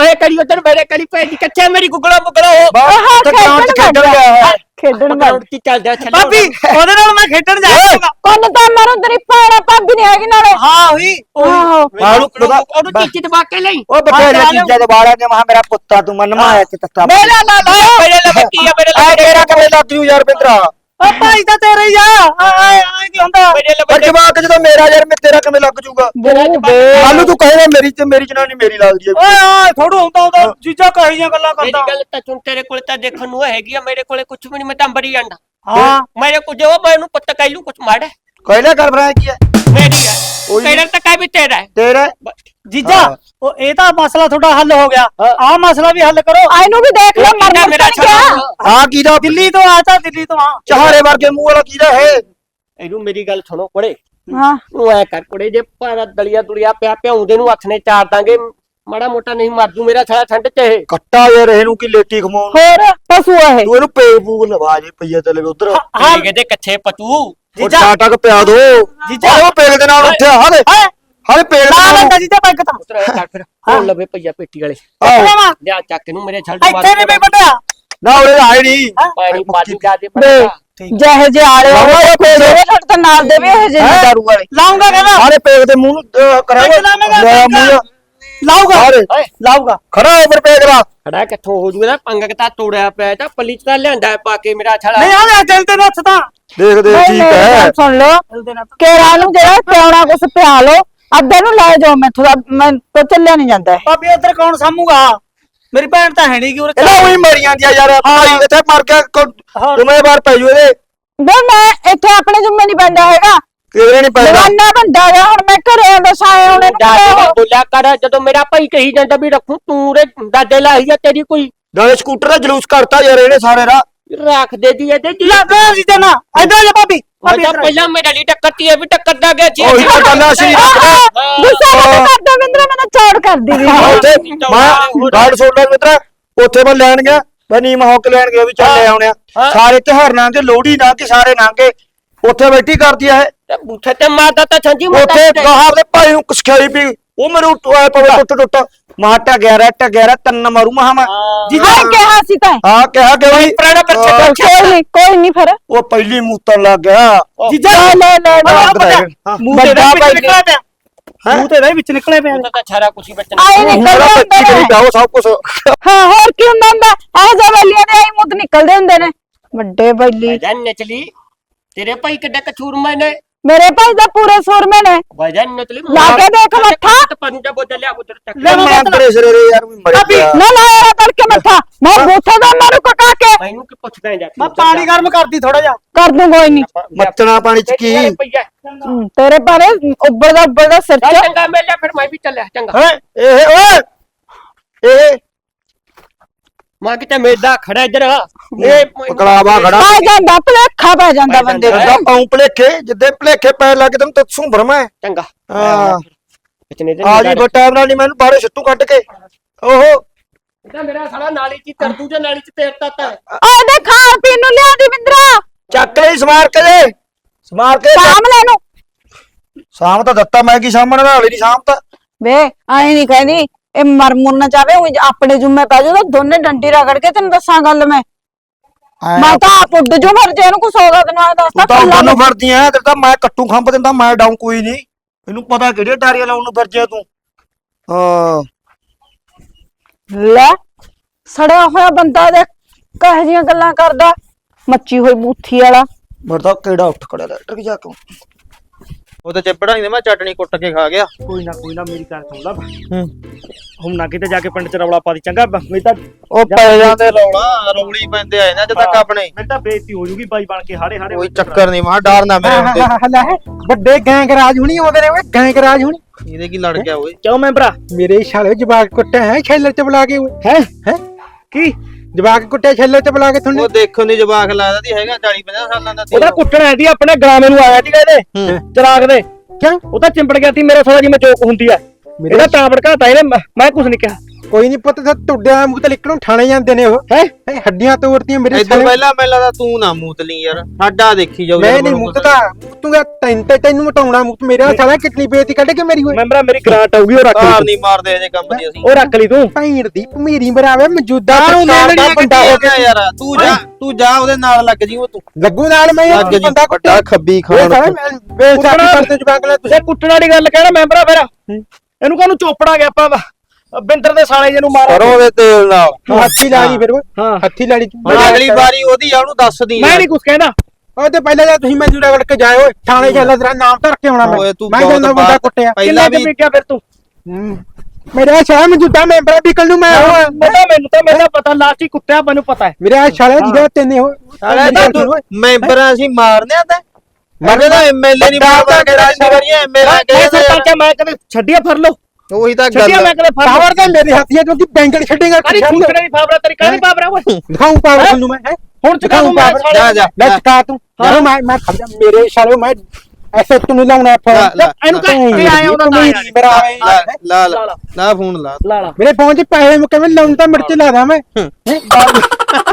ਓਏ ਕਰੀ ਉਧਰ ਮੇਰੇ ਕਲੀ ਭੇਜ ਕੱਚੇ ਮੇਰੀ ਗੁਗਲਾ ਮੁਗਲਾ ਹੋ ਬਾਹਰ ਤੇ ਗਰਾਊਂਡ ਚ ਖੇਡਣ ਗਿਆ ਹੈ। ਖੇਡਣ ਕੀ ਚੱਲਦਾ ਛੱਲੇ ਭਾਬੀ ਉਹਦੇ ਨਾਲ ਮੈਂ ਖੇਡਣ ਜਾਊਂਗਾ ਕੋਨ ਤਾਂ ਮਾਰੂ ਤੇਰੀ ਭੈਣ ਆ, ਭਾਬੀ ਨਹੀਂ ਹੈਗੀ ਨਾਲੇ। ਹਾਂ ਹੋਈ ਆਹੋ। ਮਾਰੂ ਉਹਨੂੰ ਚੀਚੀ ਦਬਾ ਕੇ ਲਈ। ਉਹ ਬਥੇਰੇ ਚੀਜ਼ਾਂ ਦੇ ਬਾੜਾ ਨੇ ਮਹਾ ਮੇਰਾ ਪੁੱਤਾ ਤੂੰ ਮਨ ਮਾਇਆ ਤੇ ਤੱਤਾ। ਮੇਰਾ ਲਾ ਲਾ ਮੇਰੇ ਲਾ ਕੀ ਆ ਮੇਰੇ ਆ ਲਾ ਤੇਰਾ ਕਿਵੇਂ ਲੱਗ ਜੂ ਯਾਰ ਬਿੰਦਰਾ। ਭਾਈ ਤਾਂ ਤੇਰਾ ਹੀ ਆ। ਆ ਆ ਕੀ ਹੁੰਦਾ? ਮੇਰੇ ਲਾ ਪਰ ਜਵਾਕ ਜਦੋਂ ਮੇਰਾ ਯਾਰ ਮੈਂ ਤੇਰਾ ਕਿਵੇਂ ਲੱਗ ਜੂਗਾ ਕੱਲ ਤੂੰ ਕਹੇਗਾ ਮੇਰੀ ਤੇ ਮੇਰੀ ਜਨਾਨੀ ਮੇਰੀ ਲੱਗਦੀ ਹੈ ਓਏ ਆ ਥੋੜੂ ਹੁੰਦਾ ਉਹਦਾ। ਜੀਜਾ ਕਹੀ ਜਾਂ ਗੱਲਾਂ ਮੇਰੀ ਕਰਦਾ। ਗੱਲ ਤਾਂ ਤੂੰ ਤੇਰੇ ਕੋਲ ਤਾਂ ਦੇਖਣ ਨੂੰ ਹੈਗੀ ਆ ਮੇਰੇ ਕੋਲੇ ਕੁਝ ਵੀ ਨਹੀਂ ਮੈਂ ਤਾਂ ਅੰਬਰੀ ਜਾਂਦਾ ਹਾਂ। ਮੇਰੇ ਕੋ ਜੋ ਮੈਨੂੰ ਪਤਾ ਕਹਿਲੂ ਕੁਝ ਮਾੜਾ। ਹੈ। ਕਹਿਲੇ ਕਰ ਬਰਾ ਕੀ ਹੈ? ਮੇਰੀ ਹੈ ਉਹੀ। ਤਾਂ ਕਹਿ ਵੀ ਤੇਰਾ ਹੈ। ਤੇਰਾ ਜੀਜਾ ਹਾਂ। ਉਹ ਇਹ ਤਾਂ ਮਸਲਾ ਤੁਹਾਡਾ ਹੱਲ ਹੋ ਗਿਆ। ਆਹ ਮਸਲਾ ਵੀ ਹੱਲ ਕਰੋ। ਆ ਇਹਨੂੰ ਵੀ ਦੇਖ ਲੈ ਮਰ ਮੇਰਾ ਛੱਡ ਆ ਕੀ ਦਾ? ਦਿੱਲੀ ਤੋਂ ਆ ਤਾਂ ਦਿੱਲੀ ਤੋਂ ਆ। ਚਾਰੇ ਵਰਗੇ ਮੂੰਹ ਵਾਲਾ ਕੀ ਦਾ ਹੈ ਇਹਨੂੰ ਮੇਰੀ ਗੱਲ ਸੁਣੋ ਕੁੜੇ। ਹਾਂ। ਤੂੰ ਐ ਕਰ ਕੁੜੇ ਜੇ ਭਾਰਾ ਦਲੀਆ ਦੁਲੀਆ ਪਿਆ ਪਿਆਉਂਦੇ ਨੂੰ ਹੱਥ ਨੇ ਚਾਰ ਦਾਂਗੇ। ਮਾੜਾ ਮੋਟਾ ਨਹੀਂ ਮਰ ਜੂ ਮੇਰਾ ਸਾਲਾ ਠੰਡ ਚ ਇਹ। ਕੱਟਾ ਯਾਰ ਇਹਨੂੰ ਕੀ ਲੇਟੀ ਖਮਾਉਣ ਹੋਰ ਪਸ਼ੂ ਆ ਇਹ। ਤੂੰ ਇਹਨੂੰ ਪੇ ਪੂਗ ਲਵਾ ਜੇ ਪਈਆ ਤੇ ਲਵੇ ਉਧਰ। ਹਾਂ ਇਹਦੇ ਕੱਛੇ ਪਤੂ ਉਹ ਜੀਜਾ। ਚਾਟਾ ਕ ਪਿਆ ਦੋ। ਜੀਜਾ। ਉਹ ਪੇਲ ਦੇ ਨਾਲ ਉੱਠਿਆ। ਹਾਲੇ ਹੈ। ਹਾਲੇ ਪੇਲ ਦੇ ਨਾਲ। ਲੈਂਦਾ ਜੀਜਾ ਪੈਕ ਤਾਂ। ਉਤਰ ਕਰ ਫਿਰ। ਉਹ ਲਵੇ ਪਈਆ ਪੇਟੀ ਵਾਲੇ। ਆਹੋ। ਲਿਆ ਚੱਕ ਨੂੰ ਮੇਰੇ ਛੱਡ ਇੱਥੇ ਨਹੀਂ ਬਈ ਵੱਡਿਆ ਨਾ ਉਹਦੇ ਆਏ ਨਹੀਂ। ਪਾਣੀ ਪਾਣੀ ਜਾ ਦੇ ਬੇ ਜਿਹੇ ਜੇ ਆਲੇ ਉਹ ਕੋਈ ਜਿਹੜੇ ਛੱਡ ਤਾਂ ਨਾਲ ਦੇ ਵੀ ਇਹ ਜੇ ਹੈਂ? ਦਾਰੂ ਵਾਲੇ। ਲਾਉਂਗਾ ਕਹਿੰਦਾ। ਹਾਲੇ ਪੇਲ ਦੇ ਮੂੰਹ ਨੂੰ ਅਹ, ਕਰਾਂਗੇ। ਲੈ। ਮੂੰਹ ਲਾਊਗਾ। ਲਾਊਗਾ। ਖੜਾ ਉੱਪਰ ਪੇਗ ਲਾ ਖੜਾ ਕਿੱਥੋਂ ਹੋ ਜੂਗਾ? ਪੰਗਕ ਤਾਂ ਤੋੜਿਆ ਪਿਆ ਤਾਂ ਪੱਲੀ ਚ ਤਾਂ ਲਿਆਂਦਾ ਪਾ ਕੇ ਮੇਰਾ ਛੜਾ ਨਹੀਂ ਆ ਲੈ ਦਿਲ ਤੇ ਨੱਥ ਤਾਂ। ਦੇਖ ਦੇ ਨਹੀਂ, ਠੀਕ ਹੈ। ਸੁਣ ਲੋ ਦਿਲ ਤੇ ਨੱਥ। ਕੇਰਾ ਨੂੰ ਜਿਹੜਾ ਪਿਆਉਣਾ ਕੁਛ ਪਿਆ ਲੋ ਅੱਧੇ ਨੂੰ ਲੈ ਜਾਓ ਮੈਥੋਂ ਤਾਂ ਮੈਂ ਤੋਂ ਚੱਲਿਆ ਨਹੀਂ ਜਾਂਦਾ। ਭਾਬੀ ਉਧਰ ਕੌਣ ਸਾਮੂਗਾ ਮੇਰੀ ਭੈਣ ਤਾਂ ਹੈ ਨਹੀਂ ਕਿ ਉਰੇ ਇਹਦਾ ਉਹੀ ਮਰੀ ਜਾਂਦੀ ਆ ਯਾਰ ਭਾਈ ਇੱਥੇ ਮਰ ਗਿਆ ਹਾਂ। ਜ਼ਿੰਮੇਵਾਰ ਪੈ ਜੂ ਇਹਦੇ। ਬੇ ਮੈਂ ਇੱਥੇ ਆਪਣੇ ਜੁੰਮੇ ਨਹੀਂ ਪੈਂਦਾ ਹੈਗਾ। ਕਿਧਰੇ ਨਹੀਂ ਪੈਂਦਾ? ਜਵਾਨਾ ਬੰਦਾ ਆ ਹੁਣ ਮੈਂ ਘਰੇ ਹੁਣ ਇਹਨੂੰ ਦਾਦੇ ਦਾ ਉਹ- ਬੋਲਿਆ ਕਰ ਜਦੋਂ ਮੇਰਾ ਭਾਈ ਕਹੀ ਜਾਂਦਾ ਵੀ ਰੱਖੂ ਤੂੰ ਰੇ ਦਾਦੇ ਲਾਈ ਆ ਤੇਰੀ ਕੋਈ ਨਾਲੇ ਸਕੂਟਰ ਦਾ ਜਲੂਸ ਕਰਤਾ ਯਾਰ ਇਹਨੇ ਸਾਰੇ ਰਾ ਰੱਖ ਦੇ ਦੀ ਇਹਦੇ ਜੀ ਲੈ ਬੇ ਜੀਜਾ ਨਾ ਇਧਰ ਆ ਜਾ ਭਾਬੀ। ਭਾਬੀ ਅੱਛਾ ਇੱਧਰ ਆ ਜਾ। ਪਹਿਲਾਂ ਮੇਰੇ ਲਈ ਟੱਕਰਤੀ ਹੈ ਵੀ ਟੱਕਰਦਾ ਗਿਆ ਜੀ ਉਹੀ ਤਾਂ ਗੱਲ ਸੀ ਗੁੱਸਾ ਨਾ ਕਰਦਾ ਵਿੰਦਰਾ ਮੈਂ ਤਾਂ ਚੌੜ ਕਰਦੀ ਵੀ ਉੱਥੇ ਮੈਂ ਗਾਰਡ ਸੋਲਰ ਮਿੱਤਰਾ ਉੱਥੇ ਮੈਂ ਲੈਣ ਗਿਆ ਮੈਂ ਨੀਮ ਹੌਕ ਲੈਣ ਗਿਆ ਵੀ ਚੱਲੇ ਆਉਣਿਆ। ਸਾਰੇ ਤਿਉਹਾਰ ਨਾਂ ਕੇ ਲੋਹੜੀ ਨਾਂ ਕੇ ਸਾਰੇ ਨਾਂ ਕੇ ਉੱਥੇ ਬੈਠੀ ਕਰਦੀ ਆ ਇਹ। ਤੇ ਬੂਥੇ ਤੇ ਮਾਰਦਾ ਤਾਂ ਛੰਜੀ ਉੱਥੇ ਗਾਹਰ ਦੇ ਭਾਈ ਨੂੰ ਕਸਖਾਈ ਪੀ ਉਹ ਮੈਨੂੰ ਟੋਏ ਪਵੇ ਟੁੱਟ ਟੁੱਟ। ਮਾਟਾ ਗਿਆ ਰਟ ਗਿਆ ਤੰਨ ਮਾਰੂ ਮਹਾ ਮੈਂ। ਹਾਂ। ਕਿਹਾ ਸੀ ਤਾਂ। ਹਾਂ ਕਿਹਾ ਕਿ ਵੀ ਪੁਰਾਣਾ ਪਰ ਚੱਲ ਕੋਈ ਨਹੀਂ ਕੋਈ ਨਹੀਂ ਫਿਰ। ਉਹ ਪਹਿਲੀ ਮੂਤਨ ਲੱਗ ਗਿਆ। ਜੀਜਾ ਲੈ ਲੈ ਲੈ ਹਾਂ। ਵੱਡਾ। ਮੂੰਹ ਤੇ ਦਾ ਵਿੱਚ ਨਿਕਲਿਆ ਪਿਆ। ਮੂੰਹ ਤੇ ਦਾ ਵਿੱਚ ਨਿਕਲਿਆ ਪਿਆ। ਤਾਂ ਛਾਰਾ ਕੁਛ ਬੱਚਨ ਆਏ ਨਿਕਲ ਮੇਰਾ ਜਾਂਦੇ ਬੱਚੀ ਕਰੀ ਨੇ। ਸਭ ਕੁਝ ਹਾਂ ਹੋਰ ਕੀ ਹੁੰਦਾ ਹੁੰਦਾ? ਇਹ ਜੇ ਬੈਲੀਆਂ ਦੇ ਆਈ ਮੁੱਤ ਨਿਕਲਦੇ ਹੁੰਦੇ ਨੇ। ਵੱਡੇ ਬੈਲੀ। ਵਜਨ ਨਚਲੀ। ਤੇਰੇ ਭਾਈ ਕਿੱਡਾ ਕਛੂਰ ਮੈਨੇ ਮੇਰੇ ਭਾਈ ਦਾ ਪੂਰੇ ਸੂਰਮੇ ਨੇ। ਵਜਨ ਨਚਲੀ ਲਾ ਕੇ ਦੇਖ ਮੱਥਾ। ਪੰਜਾ ਬੋਤਲ ਲਿਆ ਉਧਰ ਤੱਕ ਲੈ ਮੈਂ ਮੈਂ ਤੇਰੇ ਸਿਰੇ ਦੇ ਯਾਰ ਵੀ ਮਰ ਗਿਆ। ਨਾ ਲਾਇਆ ਤੜਕੇ ਮੱਥਾ। ਮੈਂ ਬੂਥਾ ਦਾ ਮਾਰੂ ਕਕਾ ਕੇ। ਮੈਨੂੰ ਕੀ ਪੁੱਛਦਾ ਜਾ ਮੈਂ ਪਾਣੀ ਗਰਮ ਕਰਦੀ ਥੋੜਾ ਜਿਹਾ। ਕਰ ਦੂੰ ਕੋਈ ਨਹੀਂ ਮੱਤਣਾ ਪਾਣੀ ਚ ਕੀ? ਤੇਰੇ ਬਾਰੇ ਉੱਬੜਦਾ ਉੱਬੜਦਾ ਸਿਰ ਚ। ਚੰਗਾ ਮੇਲਾ ਫਿਰ ਮੈਂ ਵੀ ਚੱਲਿਆ ਚੰਗਾ। ਹੈ ਇਹ ਓਏ! ਇਹ ਮਾਂ ਕਿਤੇ ਮੇਦਾ ਖੜਾ ਇੱਧਰ। ਇਹ ਪਕੜਾਵਾ ਖੜਾ। ਪੈ ਜਾਂਦਾ ਭਲੇਖਾ ਪੈ ਜਾਂਦਾ ਬੰਦੇ ਨੂੰ ਇਹਦਾ ਪਾਉਂ ਭਲੇਖੇ ਜਿੱਦੇ ਭਲੇਖੇ ਪੈ ਲੱਗ ਤੈਨੂੰ ਤੱਸੂ ਭਰਮਾ ਚੰਗਾ। ਹਾਂ। ਇਤਨੇ ਦਿਨ ਆ ਜੀ ਬੋ ਟਾਈਮ ਨਾਲ ਨਹੀਂ ਮੈਨੂੰ ਬਾਹਰੇ ਛੱਤੂ ਕੱਢ ਕੇ। ਓਹੋ। ਇਹਦਾ ਮੇਰਾ ਸਾਲਾ ਨਾਲੀ ਚ ਤਰਦੂ ਜਾਂ ਨਾਲੀ ਚ ਤੇਰ ਤਾ ਓਏ ਦੇ ਖਾਣ ਪੀਣ ਨੂੰ ਲਿਆ ਦੀ ਮਿੰਦਰਾ ਚੱਕ ਲਈ ਸਮਾਰ ਕੇ ਦੇ। ਸਮਾਰ ਕੇ ਸਾਂਭ ਲੈ ਨੂੰ ਸ਼ਾਮ ਤਾਂ ਦਿੱਤਾ ਮੈਂ ਕੀ ਸਾਹਮਣੇ ਨਾਲ ਨਹੀਂ ਸ਼ਾਮ ਤਾਂ ਵੇ ਆਏ ਨਹੀਂ ਕਹਿੰਦੀ ਇਹ ਮਰ ਮੁਰ ਨਾ ਜਾਵੇ ਉਹ ਆਪਣੇ ਜੁੰਮੇ ਪੈ ਤਾਂ ਦੋਨੇ ਡੰਡੀ ਰਗੜ ਕੇ ਤੈਨੂੰ ਦੱਸਾਂ ਗੱਲ ਮੈਂ। ਮੈਂ ਤਾਂ ਆਪ ਉੱਡ ਜੂ ਮਰ ਜੇ ਇਹਨੂੰ ਕੁਛ ਹੋਗਾ ਤੈਨੂੰ ਆ ਦੱਸਦਾ ਤੂੰ ਤਾਂ ਕੱਲਾ ਉਹਨੂੰ ਫੜਦੀ ਐ ਤੇ ਤਾਂ ਮੈਂ ਕੱਟੂ ਖੰਭ ਦਿੰਦਾ ਮੈਂ ਡਾਉਂ ਕੋਈ ਨਹੀਂ। ਮੈਨੂੰ ਪਤਾ ਕਿਹੜੇ ਟਾਰੀਆਂ ਲਾਉਣ ਨੂੰ ਫਿਰਜਿਆ ਤੂੰ। ਹਾਂ। ਲੈ ਸੜਿਆ ਹੋਇਆ ਬੰਦਾ ਦੇ ਕਹੇ ਜੀਆਂ ਗੱਲਾਂ ਕਰਦਾ। ਮੱਚੀ ਹੋਈ ਬੂਥੀ ਵਾਲਾ। ਮੇਰੇ ਤਾਂ ਕਿਹੜਾ ਉੱਠ ਖੜਿਆ ਲੈਟਰ ਜਾ ਕੇ ਉਹ ਤੇ ਚਿੱਪੜਾ ਨਹੀਂ ਮੈਂ ਚਟਣੀ ਕੁੱਟ ਕੇ ਖਾ ਗਿਆ। ਕੋਈ ਨਾ ਕੋਈ ਨਾ ਮੇਰੀ ਗੱਲ ਸੁਣ ਲਾ। ਹੂੰ। ਹੁਣ ਨਾ ਕਿਤੇ ਜਾ ਕੇ ਪਿੰਡ ਚ ਰੌਲਾ ਪਾ ਦੀ ਚੰਗਾ? ਮੈਂ ਤਾਂ ਉਹ ਪੈ ਜਾਂਦੇ ਰੌਲਾ ਰੌਲੀ ਪੈਂਦੇ ਆਏ ਨਾ ਜਦ ਤੱਕ ਆਪਣੇ। ਮੈਂ ਤਾਂ ਬੇਇੱਜ਼ਤੀ ਹੋ ਜੂਗੀ ਬਾਈ ਬਣ ਕੇ ਹਾੜੇ ਹਾੜੇ ਕੋਈ ਚੱਕਰ ਨਹੀਂ ਮਾਂ ਡਰਨਾ ਮੇਰੇ ਹੁੰਦੇ ਲੈ ਵੱਡੇ ਗੈਂਗ ਰਾਜ ਹੁਣੀ ਆਉਂਦੇ ਨੇ ਓਏ ਗੈਂਗ ਰਾਜ ਹੁਣੀ। ਇਹਦੇ ਕੀ ਲੜ ਗਿਆ ਓਏ? ਕਿਉਂ ਮੈਂ ਭਰਾ ਮੇਰੇ ਸਾਲੇ ਜਵਾਕ ਕੁੱਟਿਆ ਹੈ ਛੇਲਰ ਚ ਬੁਲਾ ਕੇ ਓਏ। ਹੈ? ਹੈ? ਕੀ? ਜਵਾਕ ਕੁੱਟਿਆ ਛੇਲਰ ਚ ਬੁਲਾ ਕੇ ਤੁਹਾਨੂੰ ਉਹ ਦੇਖਣ ਦੀ ਜਵਾਕ ਲੱਗਦਾ ਦੀ ਹੈਗਾ 40 50 ਸਾਲਾਂ ਦਾ ਸੀ ਉਹਦਾ ਕੁੱਟਣਾ ਸੀ ਆਪਣੇ ਗਰਾਮੇ ਨੂੰ ਆਇਆ ਸੀਗਾ ਇਹਦੇ ਹੂੰ। ਚਰਾਗ ਦੇ। ਕਿਉਂ? ਉਹ ਤਾਂ ਚਿੰਬੜ ਗਿਆ ਸੀ ਮੇਰੇ ਸਾਲਾ ਜਿਵੇਂ ਚੋਕ ਹੁੰਦੀ ਆ। ਇਹਦਾ ਤਾਂ ਭੜਕਾਤਾ ਇਹਨੇ ਮੈਂ- ਮੈਂ ਕੁਝ ਨਹੀਂ ਕਿਹਾ। ਕੋਈ ਨਹੀਂ ਪੁੱਤ ਤੇ ਟੁੱਡਿਆ ਮੂੰਹ ਤੇ ਲਿਕਣੋਂ ਠਾਣੇ ਜਾਂਦੇ ਨੇ ਉਹ। ਹੈ? ਹੱਡੀਆਂ ਤੋੜਦੀਆਂ ਮੇਰੇ ਇਦੋਂ ਪਹਿਲਾਂ ਮੈਨੂੰ ਲੱਗਦਾ ਤੂੰ ਨਾ ਮੂਤਲੀ ਯਾਰ। ਸਾਡਾ ਦੇਖੀ ਜਾਊ ਮੈਂ ਨਹੀਂ ਮੂੰਹ ਦਾ ਮੁੱਤੂਗਾ ਤੈਨੂੰ ਤੇ ਤੈਨੂੰ ਮਟਾਉਣਾ ਮੂੰਹ ਮੇਰਾ ਸਾਲਾ ਕਿਤਨੀ ਬੇਇੱਜ਼ਤੀ ਕੱਢ ਕੇ ਮੇਰੀ ਓਏ ਮੈਂਬਰਾ ਮੇਰੀ ਗ੍ਰਾਂਟ ਆਊਗੀ ਉਹ ਰੱਖ ਤਾਰ ਲਈ ਨਹੀਂ ਮਾਰਦੇ ਅਜੇ ਕੰਮ ਦੀ ਅਸੀਂ। ਉਹ ਰੱਖ ਲਈ ਤੂੰ। ਭੈਣ ਦੀ ਭਮੀਰੀ ਬਰਾਵੇ ਮੌਜੂਦਾ ਸਰਕਾਰ ਦਾ ਬੰਦਾ ਹੋ ਗੱਡੀਆਂ ਕੇ ਯਾਰ। ਤੂੰ ਜਾ ਤੂੰ ਜਾ ਉਹਦੇ ਨਾਲ ਲੱਗ ਜੀ ਉਹ ਤੂੰ। ਲੱਗੂ ਨਾਲ ਮੈਂ ਲੱਗ ਇਹ ਜੀ ਬੰਦਾ ਵੱਡਾ ਖੱਬੀ ਖਾਣ ਮੈਂ ਬੇਇੱਜ਼ਤੀ ਕਰਦੇ ਜਵਾਕ ਲੈ ਤੁਸੀਂ। ਕੁੱਟਣ ਵਾਲੀ ਗੱਲ ਕਹਿਣਾ ਮੈਂਬਰਾ ਫਿਰ। ਇਹਨੂੰ ਕਾਹਨੂੰ ਚੋਪੜਾ ਗਿਆ ਆਪਾਂ? ਬਿੰਦਰ ਦੇ ਸਾਲੇ ਜਿਹਨੂੰ ਮਾਰ ਸਰੋਂ ਦੇ ਤੇਲ ਨਾਲ। ਹੱਥੀ ਲਾਣੀ ਫਿਰ ਹਾਂ। ਹੱਥੀ ਲਾਣੀ ਤੂੰ। ਅਗਲੀ ਵਾਰੀ ਉਹਦੀ ਆ ਉਹਨੂੰ ਦੱਸਦੀ ਮੈਂ ਨਹੀਂ ਕੁਝ ਕਹਿੰਦਾ। ਉਹ ਤੇ ਪਹਿਲਾਂ ਜਾਂ ਤੁਸੀਂ ਮੈਨੂੰ ਰਗੜ ਕੇ ਜਾਏ ਓਏ ਥਾਣੇ ਚੱਲ ਤੇਰਾ ਨਾਮ ਧਰ ਕੇ ਆਉਣਾ ਮੈਂ। ਤੂੰ ਮੈਂ ਜਾਂਦਾ ਬੰਦਾ ਕੁੱਟਿਆ। ਪਹਿਲਾਂ ਕਿੰਨੇ ਵੀ ਚ ਵਿਕਿਆ ਫਿਰ ਤੂੰ। ਮੇਰੇ ਸ਼ਾਲਾ ਮੌਜੂਦਾ ਮੈਂਬਰ ਨਿਕਲ ਨੂੰ ਮੈਂ ਉਹ ਪਤਾ ਮੈਨੂੰ ਤਾਂ ਮੇਰਾ ਪਤਾ ਲਾਸਟ ਹੀ ਕੁੱਤਿਆ ਮੈਨੂੰ ਪਤਾ ਹੈ। ਮੇਰੇ ਸ਼ਾਲਾ ਜਿਹਦਾ ਤੈਨੇ ਹੋ ਸਾਲੇ ਤਾਂ ਤੂੰ ਮੈਂਬਰਾਂ ਅਸੀਂ ਮਾਰਨੇ ਆ ਤੇ। ਮਰੇ ਤਾਂ ਐਮਐਲਏ ਨਹੀਂ ਮਾਰਦਾ ਕਿ ਰਾਜਨੀਤੀ ਐਮਐਲਏ ਮੈਂ ਕਹਿੰਦੇ ਮੈਂ ਕਦੇ ਛੱਡਿਆ ਫਰ ਲੋ ਉਹੀ ਤਾਂ ਛੱਡਿਆ ਗੱਲ ਮੈਂ ਕਦੇ ਫਰ ਪਾਵਰ ਤਾਂ ਮੇਰੇ ਹੱਥੀ ਹੈ ਕਿਉਂਕਿ ਬੈਂਗਣ ਛੱਡੇਗਾ ਅਰੇ ਖੁੰਡਣੇ ਦੀ ਫਾਬਰਾ ਤੇਰੀ ਕਾਹਦੀ ਫਾਬਰਾ ਓਏ? ਦਿਖਾਉਂ ਪਾਵਰ ਤੁਹਾਨੂੰ ਮੈਂ ਹੈਂ? ਹੁਣ ਚੁਕਾ ਦੂੰ ਮੈਂ ਜਾ ਜਾ। ਲੈ ਚਕਾ ਤੂੰ। ਯਾਰ ਮੈਂ ਮੈਂ ਖੜ ਜਾ ਮੇਰੇ ਸ਼ਾਲੇ ਮੈਂ ਐਸੇ ਤੈਨੂੰ ਲਾਉਣਾ ਫੋਨ ਇਹਨੂੰ ਕਹਿ ਇਹ ਆਇਆ ਉਹਦਾ ਤਾਂ। ਮੇਰਾ ਲਾ ਲਾ ਲਾ ਫੋਨ ਲਾ। ਮੇਰੇ ਫੋਨ 'ਚ ਪੈਸੇ ਮੁੱਕੇ ਮੈਂ ਲਾਉਣ? ਤਾਂ ਮਿਰਚ ਲਾ ਦਾਂ ਮੈਂ।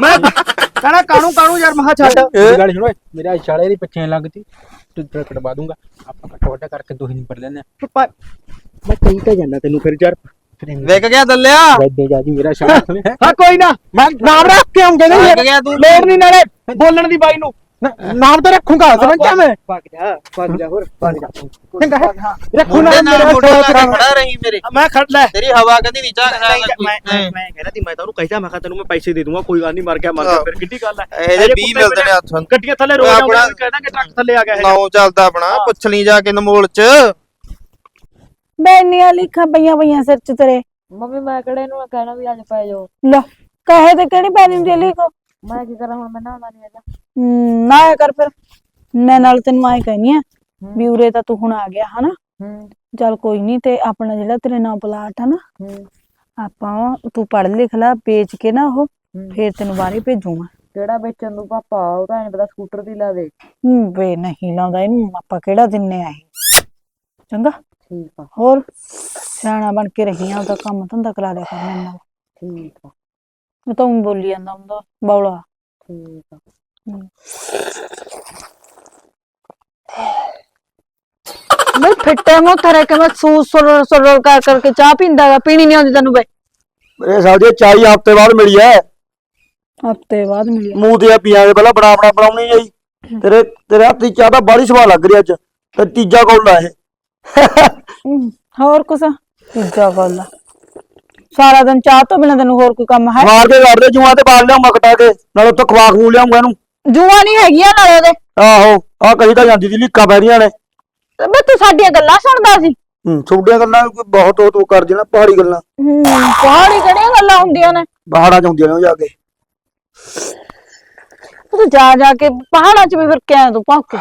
ਮੈਂ ਕਹਣਾ ਕਾਣੂ ਕਾਣੂ ਯਾਰ? ਮਹਾ ਛੱਡ। ਗੱਲ ਸੁਣੋ ਮੇਰਾ ਇਸ਼ਾਰੇ ਦੀ ਪਿੱਛੇ ਲੱਗਦੀ। ਤੂੰ ਕਟਵਾ ਦੂੰਗਾ। ਆਪਾਂ ਇਕੱਠਾ ਕਰਕੇ ਦੋ ਹੀ। ਨੰਬਰ ਲੈਣੇ ਮੈਂ ਕਹੀ ਤਾਂ ਜਾਂਦਾ ਤੈਨੂੰ ਫਿਰ ਯਾਰ। ਵਿਕ ਗਿਆ ਦੱਲਿਆ। ਵੈਦੇ ਜਾ ਜੀ ਮੇਰਾ ਸੁਣੇ ਹੈਂ? ਹਾਂ ਕੋਈ ਨਾ। ਮੈਂ ਨਾਮ ਰੱਖ ਕੇ ਆਉਂਗੇ ਨਾ ਵਿਕ ਗਿਆ ਤੂੰ। ਲੋੜ ਨਹੀਂ ਨਾਲੇ ਬੋਲਣ ਦੀ ਬਾਈ ਨੂੰ। ਨਾਮ ਤਾਂ ਰੱਖੂਗਾ ਸਮਝਿਆ ਮੈਂ? ਭੱਗ ਜਾ ਭੱਗ ਜਾ ਹੋਰ ਭੱਗ ਜਾ। ਚੰਗਾ। ਹੈ ਰੱਖੂ ਨਾ ਮੇਰਾ ਸ਼ਾਲਾ ਖੜਾ ਰਹੀ ਮੇਰੇ। ਮੈਂ ਖੜ ਲੈ। ਤੇਰੀ ਹਵਾ ਕਦੀ ਨਹੀਂ ਚਾਹ ਮੈਂ ਮੈਂ ਮੈਂ ਕਹਿੰਦਾ ਸੀ ਮੈਂ ਤਾਂ ਉਹਨੂੰ ਕਹਿਦਾ ਮੈਂ ਕਿਹਾ ਤੈਨੂੰ ਮੈਂ ਪੈਸੇ ਦੇ ਦੂੰਗਾ ਕੋਈ ਗੱਲ ਨਹੀਂ ਮਰ ਗਿਆ ਮਰ ਗਿਆ। ਫਿਰ ਕਿੱਡੀ ਗੱਲ ਹੈ? ਇਹ ਜੇ 20 ਮਿਲਦੇ ਨੇ ਹੱਥੋਂ ਗੱਡੀਆਂ ਥੱਲੇ ਰੋਜ਼ ਆਉਂਦੇ ਕਹਿੰਦਾ ਕਿ ਟਰੱਕ ਥੱਲੇ ਆ ਗਿਆ ਇਹ। ਨਾਉ ਚੱਲਦਾ ਆਪਣਾ ਪੁੱਛ ਲਈ ਜਾ ਕੇ ਨਮੋਲ ਚ। ਬੈਨੀਆਂ ਲਿਖਾਂ ਪਈਆਂ ਪਈਆਂ ਸਿਰ ਚ ਤੇਰੇ। ਮੰਮੀ ਮੈਂ ਕਿਹੜੇ ਨੂੰ ਕਹਿਣਾ ਵੀ ਅੱਜ ਪੈ ਜਾਓ। ਲੈ ਕਹੇ ਤੇ ਕਿਹੜੀ ਪੈਣੀ ਹੁੰਦੀ ਆ ਲਿਖੋ? ਮੈਂ ਕੀ ਕਰਾਂ ਹੁਣ ਮੈਂ ਨਹਾਉਂਦਾ ਨਹੀਂ ਹੈਗਾ। ਹਮ, ਨਾ ਆਇਆ ਕਰ ਫਿਰ। ਮੈਂ ਨਾਲ ਤੈਨੂੰ ਆਏ ਕਹਿਨੀ ਆ ਵੀ ਉਰੇ ਤਾਂ ਤੂੰ ਹੁਣ ਆ ਗਿਆ ਹਨਾ? ਹੂੰ। ਚੱਲ ਕੋਈ ਨਹੀਂ ਤੇ ਆਪਣਾ ਜਿਹੜਾ ਤੇਰੇ ਨਾਲ ਪਲਾਟ ਹੈ ਨਾ ਹੂੰ। ਆਪਾਂ ਤੂੰ ਪੜ੍ਹ ਲਿਖ ਲੈ ਵੇਚ ਕੇ ਨਾ ਉਹ ਹੂੰ। ਫੇਰ ਤੈਨੂੰ ਬਾਹਰੇ ਭੇਜੂਗਾ। ਕਿਹੜਾ ਵੇਚਣ ਨੂੰ ਪਾਪਾ ਉਹ ਤਾਂ ਨਹੀਂ ਪਤਾ ਸਕੂਟਰ ਦੀ ਲਾ ਦੇ ਹੂੰ ਵੇ ਨਹੀਂ ਲਾਉਂਦਾ ਇਹਨੂੰ ਆਪਾਂ ਕਿਹੜਾ ਦਿੰਨੇ ਆ ਇਹ? ਚੰਗਾ। ਠੀਕ ਆ। ਹੋਰ? ਸਿਆਣਾ ਬਣ ਕੇ ਰਹੀ ਆ ਉਹਦਾ ਕੰਮ ਧੰਦਾ ਕਰਾ ਲਿਆ ਕਰ ਮੇਰੇ ਨਾਲ। ਠੀਕ ਆ। ਮੈਂ ਤਾਂ ਊਂ ਬੋਲੀ ਜਾਂਦਾ ਹੁੰਦਾ ਬੌਲਾ। ਠੀਕ ਆ। ਬਈ ਫਿੱਟੇ ਮੂੰਹ ਥਰੇ ਕੇ ਮੈਂ ਸੂ ਸੁਰ ਸੁਰ ਕਰ ਕਰਕੇ ਚਾਹ ਪੀਂਦਾ ਗਾ ਪੀਣੀ ਨਹੀਂ ਆਉਂਦੀ ਤੈਨੂੰ ਬਈ। ਮੇਰੇ ਸਾਲ ਦੀ ਚਾਈ ਹਫ਼ਤੇ ਬਾਅਦ ਮਿਲੀ ਐ। ਹਫ਼ਤੇ ਬਾਅਦ ਮਿਲਿਆ ਮੂੰਹ ਤੇ ਪੀਆਂਗੇ ਪਹਿਲਾਂ ਬਣਾ ਬਣਾ ਬਣਾਉਣੀ ਜਾਈ ਤੇਰੇ ਤੇਰੇ ਹੱਥ ਦੀ ਚਾਹ ਤਾਂ ਬੜੀ ਸਵਾਦ ਲੱਗ ਰਹੀ ਅੱਜ। ਤੇ ਤੀਜਾ ਕੌਲਾ ਇਹ? ਹਮ, ਹੋਰ ਕੁਛ? ਤੀਜਾ ਗੱਲ ਆ। ਸਾਰਾ ਦਿਨ ਚਾਹ ਤੋਂ ਬਿਨਾਂ ਤੈਨੂੰ ਹੋਰ ਕੋਈ ਕੰਮ ਹੈ? ਮਾਰ ਕੇ ਲੜ ਦੇ ਜੂਆਂ ਤੇ ਬਾਲ ਲਿਆਉਂਗਾ ਕਟਾ ਕੇ ਨਾਲ ਉੱਥੇ ਖਵਾ ਖੂ ਲਿਆਉਂਗਾ ਇਹਨੂੰ। ਜੂਆਂ ਨਹੀਂ ਹੈਗੀਆਂ ਨਾਲੇ ਉਹਦੇ। ਆਹੋ ਆ ਕਹੀ ਤਾਂ ਜਾਂਦੀ ਸੀ ਲੀਕਾਂ ਪੈ ਰਹੀਆਂ ਨੇ। ਤੇ ਬਈ ਤੂੰ ਸਾਡੀਆਂ ਗੱਲਾਂ ਸੁਣਦਾ ਸੀ? ਹੂੰ ਛੋਟੀਆਂ ਗੱਲਾਂ ਕੋਈ ਬਹੁਤ ਉਹ ਤੂੰ ਕਰ ਦੇਣਾ ਪਹਾੜੀ ਗੱਲਾਂ। ਹੂੰ ਪਹਾੜੀ ਕਿਹੜੀਆਂ ਗੱਲਾਂ ਹੁੰਦੀਆਂ ਨੇ? ਪਹਾੜਾਂ ਚ ਹੁੰਦੀਆਂ ਨੇ ਉਹ ਜਾ ਕੇ। ਤੂੰ ਜਾ ਜਾ ਕੇ ਪਹਾੜਾਂ 'ਚ ਵੀ ਫਿਰ ਕਿਆ ਤੂੰ ਭੌਂਕ? ਕੇ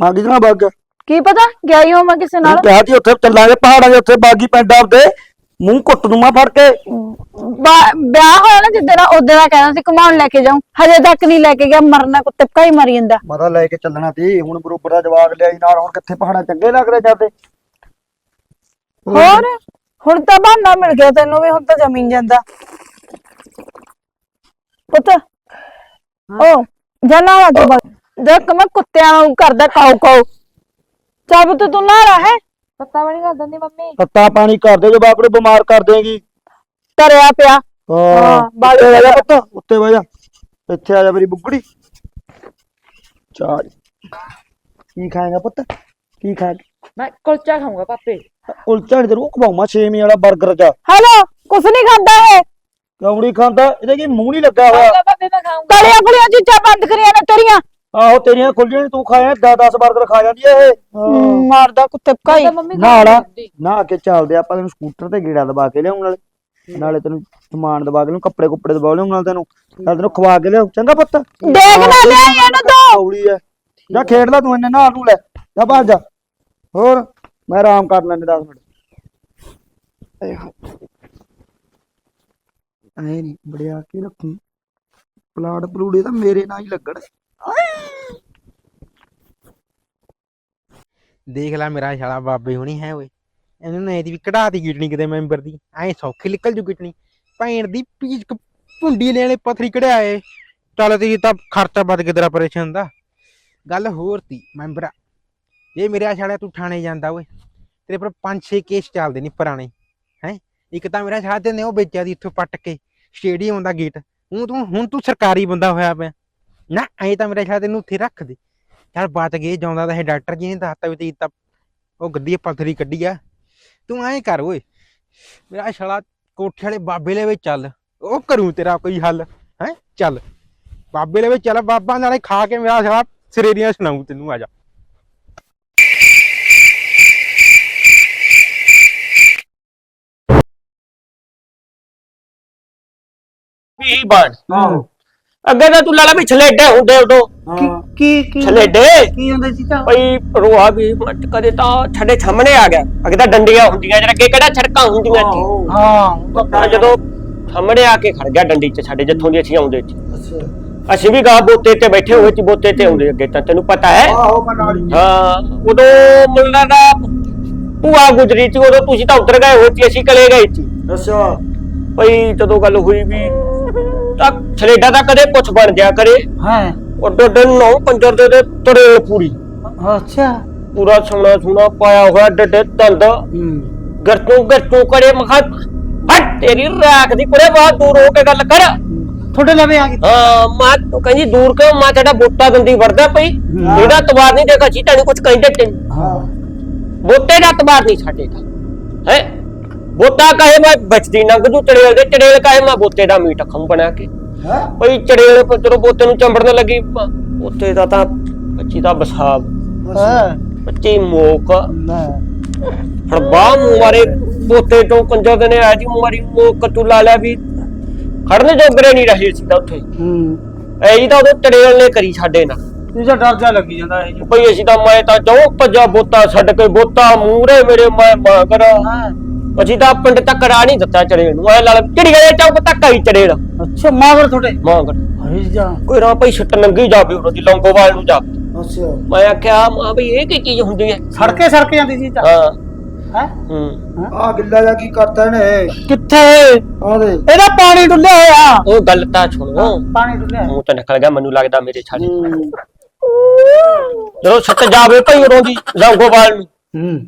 ਮਾਂ ਕਿਹਦੇ ਨਾਲ ਵਗ ਗਿਆ ਕੀ ਪਤਾ? ਗਿਆ ਹੀ ਹੋਵਾਂ ਕਿਸੇ ਨਾਲ? ਕਿਹਾ ਸੀ ਉੱਥੇ ਚੱਲਾਂਗੇ ਪਹਾੜਾਂ ਦੇ ਉੱਥੇ ਬਾਗੀ ਪਿੰਡ ਆਪਦੇ। ਮੂੰਹ ਕੁੱਟ ਦੂੰ ਮੈਂ ਫੜ ਕੇ। ਬਾ- ਵਿਆਹ ਹੋਇਆ ਨਾ ਜਿੱਦੇ ਦਾ ਉਹਦੇ ਦਾ ਕਹਿੰਦਾ ਸੀ ਘਮਾਉਣ ਲੈ ਕੇ ਜਾਉਂ ਹਜੇ ਤੱਕ ਨਹੀਂ ਲੈ ਕੇ ਗਿਆ ਮਰਨਾ ਕੁੱਤੇ ਭਕਾ ਹੀ ਮਰੀ ਜਾਂਦਾ। ਮਤਾ ਲੈ ਕੇ ਚੱਲਣਾ ਤੀ ਹੁਣ ਬਰੋਬਰ ਦਾ ਜਵਾਬ ਲਿਆਈ ਨਾਲ ਹੁਣ ਕਿੱਥੇ ਪਹਾੜਾ ਚੰਗੇ ਲੱਗਦੇ ਜਾਂਦੇ? ਹੋਰ? ਹੁਣ ਤਾਂ ਬਹਾਨਾ ਮਿਲ ਗਿਆ ਤੈਨੂੰ ਵੀ ਹੁਣ ਤਾਂ ਜ਼ਮੀਨ ਜਾਂਦਾ। ਪੁੱਤ ਓ ਜਨਾ ਵਾ ਤੂੰ ਬਸ ਦੇਖ ਮੈਂ ਕੁੱਤਿਆਂ ਨੂੰ ਕਰਦਾ ਕਾਉ ਕਾਉ ਤੂੰ ਨਾ ਰਹਾ ਹੈ। ਪੱਤਾ ਬਣੀ ਕਰ ਦਿੰਦੀ ਮੰਮੀ। ਤੱਤਾ ਪਾਣੀ ਕਰ ਦੇ ਜਵਾਬ ਨੂੰ ਬਿਮਾਰ ਕਰ ਦੇਗੀ। ਧਰਿਆ ਪਿਆ। ਹਾਂ ਬਾਲੇ ਉੱਤੇ ਬਹਿ ਜਾ। ਪੁੱਤ ਉੱਤੇ ਬਹਿ ਜਾ। ਇੱਥੇ ਆ ਜਾ ਮੇਰੀ ਬੁੱਗੜੀ। ਚਾਰ ਕੀ ਖਾਏਗਾ ਪੁੱਤ? ਕੀ ਖਾਏਗਾ ਮੈਂ ਕੁਲਚਾ ਖਾਊਂਗਾ ਪਾਪੇ। ਉਲਝਣ ਦੇ ਰੂਹ ਖਵਾਉਮਾ ਛੇਮੀ ਵਾਲਾ 버ਗਰ ਜਾ। ਹੈਲੋ ਕੁਛ ਨਹੀਂ ਖਾਂਦਾ ਹੈ ਕੌੜੀ ਖਾਂਦਾ ਇਹਦੇ ਕੀ ਮੂੰਹ ਨਹੀਂ ਲੱਗਾ ਹੋਇਆ? ਪਾਪੇ ਮੈਂ ਖਾਊਂਗਾ। ਤਲੀਆਂ ਫਲੀਆਂ ਚੀਜ਼ਾਂ ਬੰਦ ਕਰੀਆਂ ਨੇ ਤੇਰੀਆਂ। ਆਹੋ ਤੇਰੀਆਂ ਖੁੱਲੀਆਂ ਤੂੰ ਖਾਇਆ 10 10 버ਗਰ ਖਾ ਜਾਂਦੀ ਆ ਇਹ। ਮਾਰਦਾ ਕੁੱਤੇ ਭਕਾ ਹੀ ਤਾਂ ਮੰਮੀ ਨਾਲ। ਨਾ ਕੇ ਚੱਲਦੇ ਆਪਾਂ ਤੈਨੂੰ ਸਕੂਟਰ ਤੇ ਗੇੜਾ ਦਬਾ ਕੇ ਲਿਆਉਣ ਨਾਲੇ ਨਾਲੇ ਤੈਨੂੰ ਸਮਾਨ ਦਬਾ ਕੇ ਲਿਆਉਂ ਕੱਪੜੇ ਕੁੱਪੜੇ ਦਬਾ ਲਿਆਉਂ ਨਾਲ ਤੈਨੂੰ। ਨਾਲ ਤੈਨੂੰ ਖਵਾ ਕੇ ਲਿਆਉਂ ਚੰਗਾ ਪੁੱਤ। ਦੇਖ ਨਾ ਲੈ ਇਹਨੂੰ ਤੂੰ ਕੌੜੀ ਐ ਜਾ ਖੇਡ ਲੈ ਤੂੰ ਇੰਨੇ ਨਾਲ ਨੂੰ ਲੈ। ਜਾ ਬਾਹਰ ਜਾ। ਹੋਰ ਮੈਂ ਆਰਾਮ ਕਰ ਲੈਣੇ 10 ਮਿੰਟ। ਐ ਨਹੀਂ ਬੜਿਆ ਕੇ ਰੱਖੂ। ਪਲਾਟ ਪਲੂੜੇ ਤਾਂ ਮੇਰੇ ਨਾਲ ਹੀ ਲੱਗਣ। ਦੇਖ ਲੈ ਮੇਰਾ ਸ਼ਾਲਾ ਬਾਬੇ ਹੁਣੀ ਹੈ ਓਏ। ਇਹਨੂੰ ਨਾ ਇਹਦੀ ਵੀ ਕਢਾਤੀ ਗਿਟਣੀ ਕਿਤੇ ਮੈਂਬਰ ਦੀ। ਐ ਸੌਖੀ ਨਿਕਲ ਜੂ ਗਿਟਣੀ ਭੈਣ ਦੀ ਪੀਚ ਕ- ਭੁੰਡੀ ਲੈਣੇ ਪਥਰੀ ਕਢਿਆ ਏ। ਚੱਲ ਤੀ ਤਾਂ ਖਰਚਾ ਵੱਧ ਕੇ ਤੇਰਾ ਪਰੇਸ਼ਾਨ ਦਾ। ਗੱਲ ਹੋਰ ਤੀ, ਮੈਂਬਰਾ। ਜੇ ਮੇਰਾ ਸ਼ਾਲਾ ਤੂੰ ਥਾਣੇ ਜਾਂਦਾ ਓਏ। ਤੇਰੇ ਪਰ ਪੰਜ ਛੇ ਕੇਸ ਚੱਲਦੇ ਨਹੀਂ ਪੁਰਾਣੇ, ਹੈ। ਇੱਕ ਤਾਂ ਮੇਰਾ ਸ਼ਾਲਾ ਤੇ ਨੇ ਉਹ ਵੇਚਿਆ ਦੀ ਇੱਥੋਂ ਪੱਟ ਕੇ। ਸਟੇਡੀਅਮ ਦਾ ਗੇਟ ਹੁਣ ਤੂੰ ਹੁਣ ਤੂੰ ਸਰਕਾਰੀ ਬੰਦਾ ਹੋਇਆ ਪਿਆ। ਨਾ ਐ ਤਾਂ ਮੇਰਾ ਸ਼ਾਲਾ ਤੈਨੂੰ ਉੱਥੇ ਰੱਖ ਦੇ। ਚੱਲ ਬਚ ਗਏ ਜਾਉਂਦਾ ਤਾਂ ਇਹ ਡਾਕਟਰ ਜੀ ਨੇ ਦੱਸਤਾ ਵੀ ਤੀ ਤਾਂ ਉਹ ਗੱਦੀ ਪਥਰੀ ਕੱਢੀ ਆ। ਤੂੰ ਐਂ ਕਰ ਓਏ ਮੇਰਾ ਛੜਾ ਕੋਠੇ ਵਾਲੇ ਬਾਬੇ ਲੈ ਵਿੱਚ ਚੱਲ। ਉਹ ਕਰੂ ਤੇਰਾ ਕੋਈ ਹੱਲ ਹੈ? ਚੱਲ। ਬਾਬੇ ਲੈ ਵਿੱਚ ਚੱਲ ਬਾਬਾ ਨਾਲੇ ਖਾ ਕੇ ਮੇਰਾ ਛੜਾ ਸਿਰੇ ਦੀਆਂ ਸੁਣਾਉ ਤੈਨੂੰ ਆ ਜਾ। ਵੀ ਬਣ ਅੱਗੇ ਤਾਂ ਤੂੰ ਲਾਲਾ ਵੀ ਛਲੇਡੇ ਹੁੰਦੇ ਉਦੋਂ। ਕੀ ਕੀ ਛਲੇਡੇ? ਕੀ ਹੁੰਦਾ ਸੀ ਤਾਂ? ਭਈ ਰੋਆ ਵੀ ਮਟ ਕਦੇ ਤਾਂ ਛੱਡੇ ਸਾਹਮਣੇ ਆ ਗਿਆ। ਅੱਗੇ ਤਾਂ ਡੰਡੀਆਂ ਹੁੰਦੀਆਂ ਜਿਹੜੇ ਅੱਗੇ ਕਿਹੜਾ ਛੜਕਾਂ ਹੁੰਦੀਆਂ ਸੀ ਹਾਂ। ਤਾਂ ਜਦੋਂ ਸਾਹਮਣੇ ਆ ਕੇ ਖੜ ਗਿਆ ਡੰਡੀ 'ਚ ਸਾਡੇ ਜਿੱਥੋਂ ਦੀ ਅਸੀਂ ਆਉਂਦੇ ਸੀ। ਅਸੀਂ ਵੀ ਗਾ ਬੋਤੇ ਤੇ ਬੈਠੇ ਹੋਏ ਸੀ ਬੋਤੇ ਤੇ ਆਉਂਦੇ ਅੱਗੇ ਤਾਂ ਤੈਨੂੰ ਪਤਾ ਹੈ? ਆਹੋ ਹੀ। ਉਦੋਂ ਮੁੰਡਾ ਦਾ ਭੂਆ ਗੁਜਰੀ ਸੀ ਉਦੋਂ ਤੁਸੀਂ ਤਾਂ ਉੱਤਰ ਗਏ ਹੋਏ ਸੀ ਅਸੀਂ ਕਲੇ ਗਏ ਸੀ। ਅੱਛਾ। ਭਈ ਜਦੋਂ ਗੱਲ ਹੋਈ ਵੀ ਤਾਂ ਛਲੇਡਾ ਤਾਂ ਕਦੇ ਕੁਛ ਬਣ ਗਿਆ ਕਰੇ। ਹਾਂ। ਉੱਡ ਉੱਡ ਨੌ ਪੰਜਰ ਦੇ ਦੇ ਤੜੇਲ ਪੂਰੀ। ਅੱਛਾ। ਪੂਰਾ ਸੋਨਾ ਸੁਨਾ ਪਾਇਆ ਹੋਇਆ ਡੱਡੇ ਹੂੰ। ਗਰਤੂ ਗਰਤੂ ਕਰੇ ਮਖਾ ਹਟ ਤੇਰੀ ਰਾਖ ਦੀ ਕੁੜੇ ਬਾਹਰ ਦੂਰ ਹੋ ਕੇ ਗੱਲ ਕਰ। ਤੁਹਾਡੇ ਲਵੇ ਆ ਗਈ। ਹਾਂ ਮਾਂ ਤੂੰ ਕਹਿੰਦੀ ਦੂਰ ਕਿਉਂ ਮਾਂ ਤੇਰਾ ਬੋਟਾ ਦੰਦੀ ਵਰਦਾ ਪਈ। ਇਹਦਾ ਤਵਾਰ ਨਹੀਂ ਦੇਖਾ ਚੀਟਾ ਨਹੀਂ ਕੁਛ ਕਹਿੰਦੇ ਤੈਨੂੰ। ਹਾਂ। ਬੋਤੇ ਦਾ ਤਬਾਰ ਨਹੀਂ ਸਾਡੇ ਦਾ। ਹੈ? ਬੋਤਾ ਕਹੇ ਮੈਂ ਬਚਦੀ ਨੰਗ ਜੂ ਚੜੇਲ ਦੇ ਚੜੇਲ ਕਹੇ ਮੈਂ ਬੋਤੇ ਦਾ ਮੀਟ ਖੰ ਬਣਾ ਕੇ। ਹੈ? ਭਈ ਚੜੇਲ ਜਦੋਂ ਬੋਤੇ ਨੂੰ ਚੰਬੜਨ ਲੱਗੀ। ਉੱਥੇ ਦਾ ਤਾਂ ਬੱਚੀ ਦਾ ਬਸਾਬ ਹਾਂ। ਬੱਚੀ ਮੋਕ। ਨਾ। ਫੜਬਾ ਮੂੰਹ ਮਾਰੇ ਬੋਤੇ ਤੋਂ ਕੰਜਰ ਦੇ ਨੇ ਆ ਜੀ ਮਾਰੀ ਮੋਕ ਤੂੰ ਲਾ ਲਿਆ ਵੀ ਖੜਨੇ ਜੋਗਰੇ ਨਹੀਂ ਰਹੇ ਸੀ ਤਾਂ ਉੱਥੇ। ਹੂੰ। ਐ ਜੀ ਤਾਂ ਉਦੋਂ ਚੜੇਲ ਨੇ ਕਰੀ ਸਾਡੇ ਨਾਲ। ਇਹ ਡਰ ਜਾ ਲੱਗੀ ਜਾਂਦਾ ਇਹ ਭਈ ਅਸੀਂ ਤਾਂ ਮੈਂ ਤਾਂ ਜਾਉ ਭੱਜਾ ਬੋਤਾ ਛੱਡ ਕੇ ਬੋਤਾ ਮੂਰੇ ਮੇਰੇ ਮੈਂ ਮਾਂ ਕਰ। ਹਾਂ। ਅਸੀਂ ਤਾਂ ਪਿੰਡ ਤੱਕ ਰਾ ਨਹੀਂ ਦਿੱਤਾ ਚੜੇਲ ਨੂੰ ਐ ਲਾਲ ਚਿੜੀ ਗਏ ਚੌਕ ਤੱਕ ਆਈ ਚੜੇਲ? ਅੱਛਾ ਮਾਗਰ ਤੁਹਾਡੇ ਮਾਂ ਕਰ ਹਈ ਜਾ। ਕੋਈ ਨਾ ਭਈ ਛੱਟ ਲੰਗੀ ਜਾਵੇ ਉਹਦੀ ਲੰਗੋਵਾਲ ਨੂੰ ਜਾ ਅੱਛਾ। ਮੈਂ ਆਖਿਆ ਮਾਂ ਵੀ ਇਹ ਕੀ ਚੀਜ਼ ਹੁੰਦੀ ਹੈ? ਸੜਕੇ ਸੜਕੇ ਜਾਂਦੀ ਸੀ ਤਾਂ। ਹਾਂ। ਹੈ? ਹੂੰ। ਆ ਗਿੱਲਾ ਜਾ ਕੀ ਕਰਤਾ ਇਹਨੇ? ਕਿੱਥੇ? ਆ ਦੇ। ਇਹਦਾ ਪਾਣੀ ਡੁੱਲਿਆ ਹੋਇਆ। ਉਹ ਗੱਲ ਤਾਂ ਸੁਣੋ। ਪਾਣੀ ਡੁੱਲਿਆ। ਮੂੰਹ ਤਾਂ ਨਿਕਲ ਗਿਆ ਮੈਨੂੰ ਲੱਗਦਾ ਮੇਰੇ ਛਾਲੇ ਜਦੋਂ ਛੱਟ ਜਾਵੇ ਭਈ ਉਰੋਂ ਦੀ ਲੰਗੋਵਾਲ ਨੂੰ। ਹੂੰ।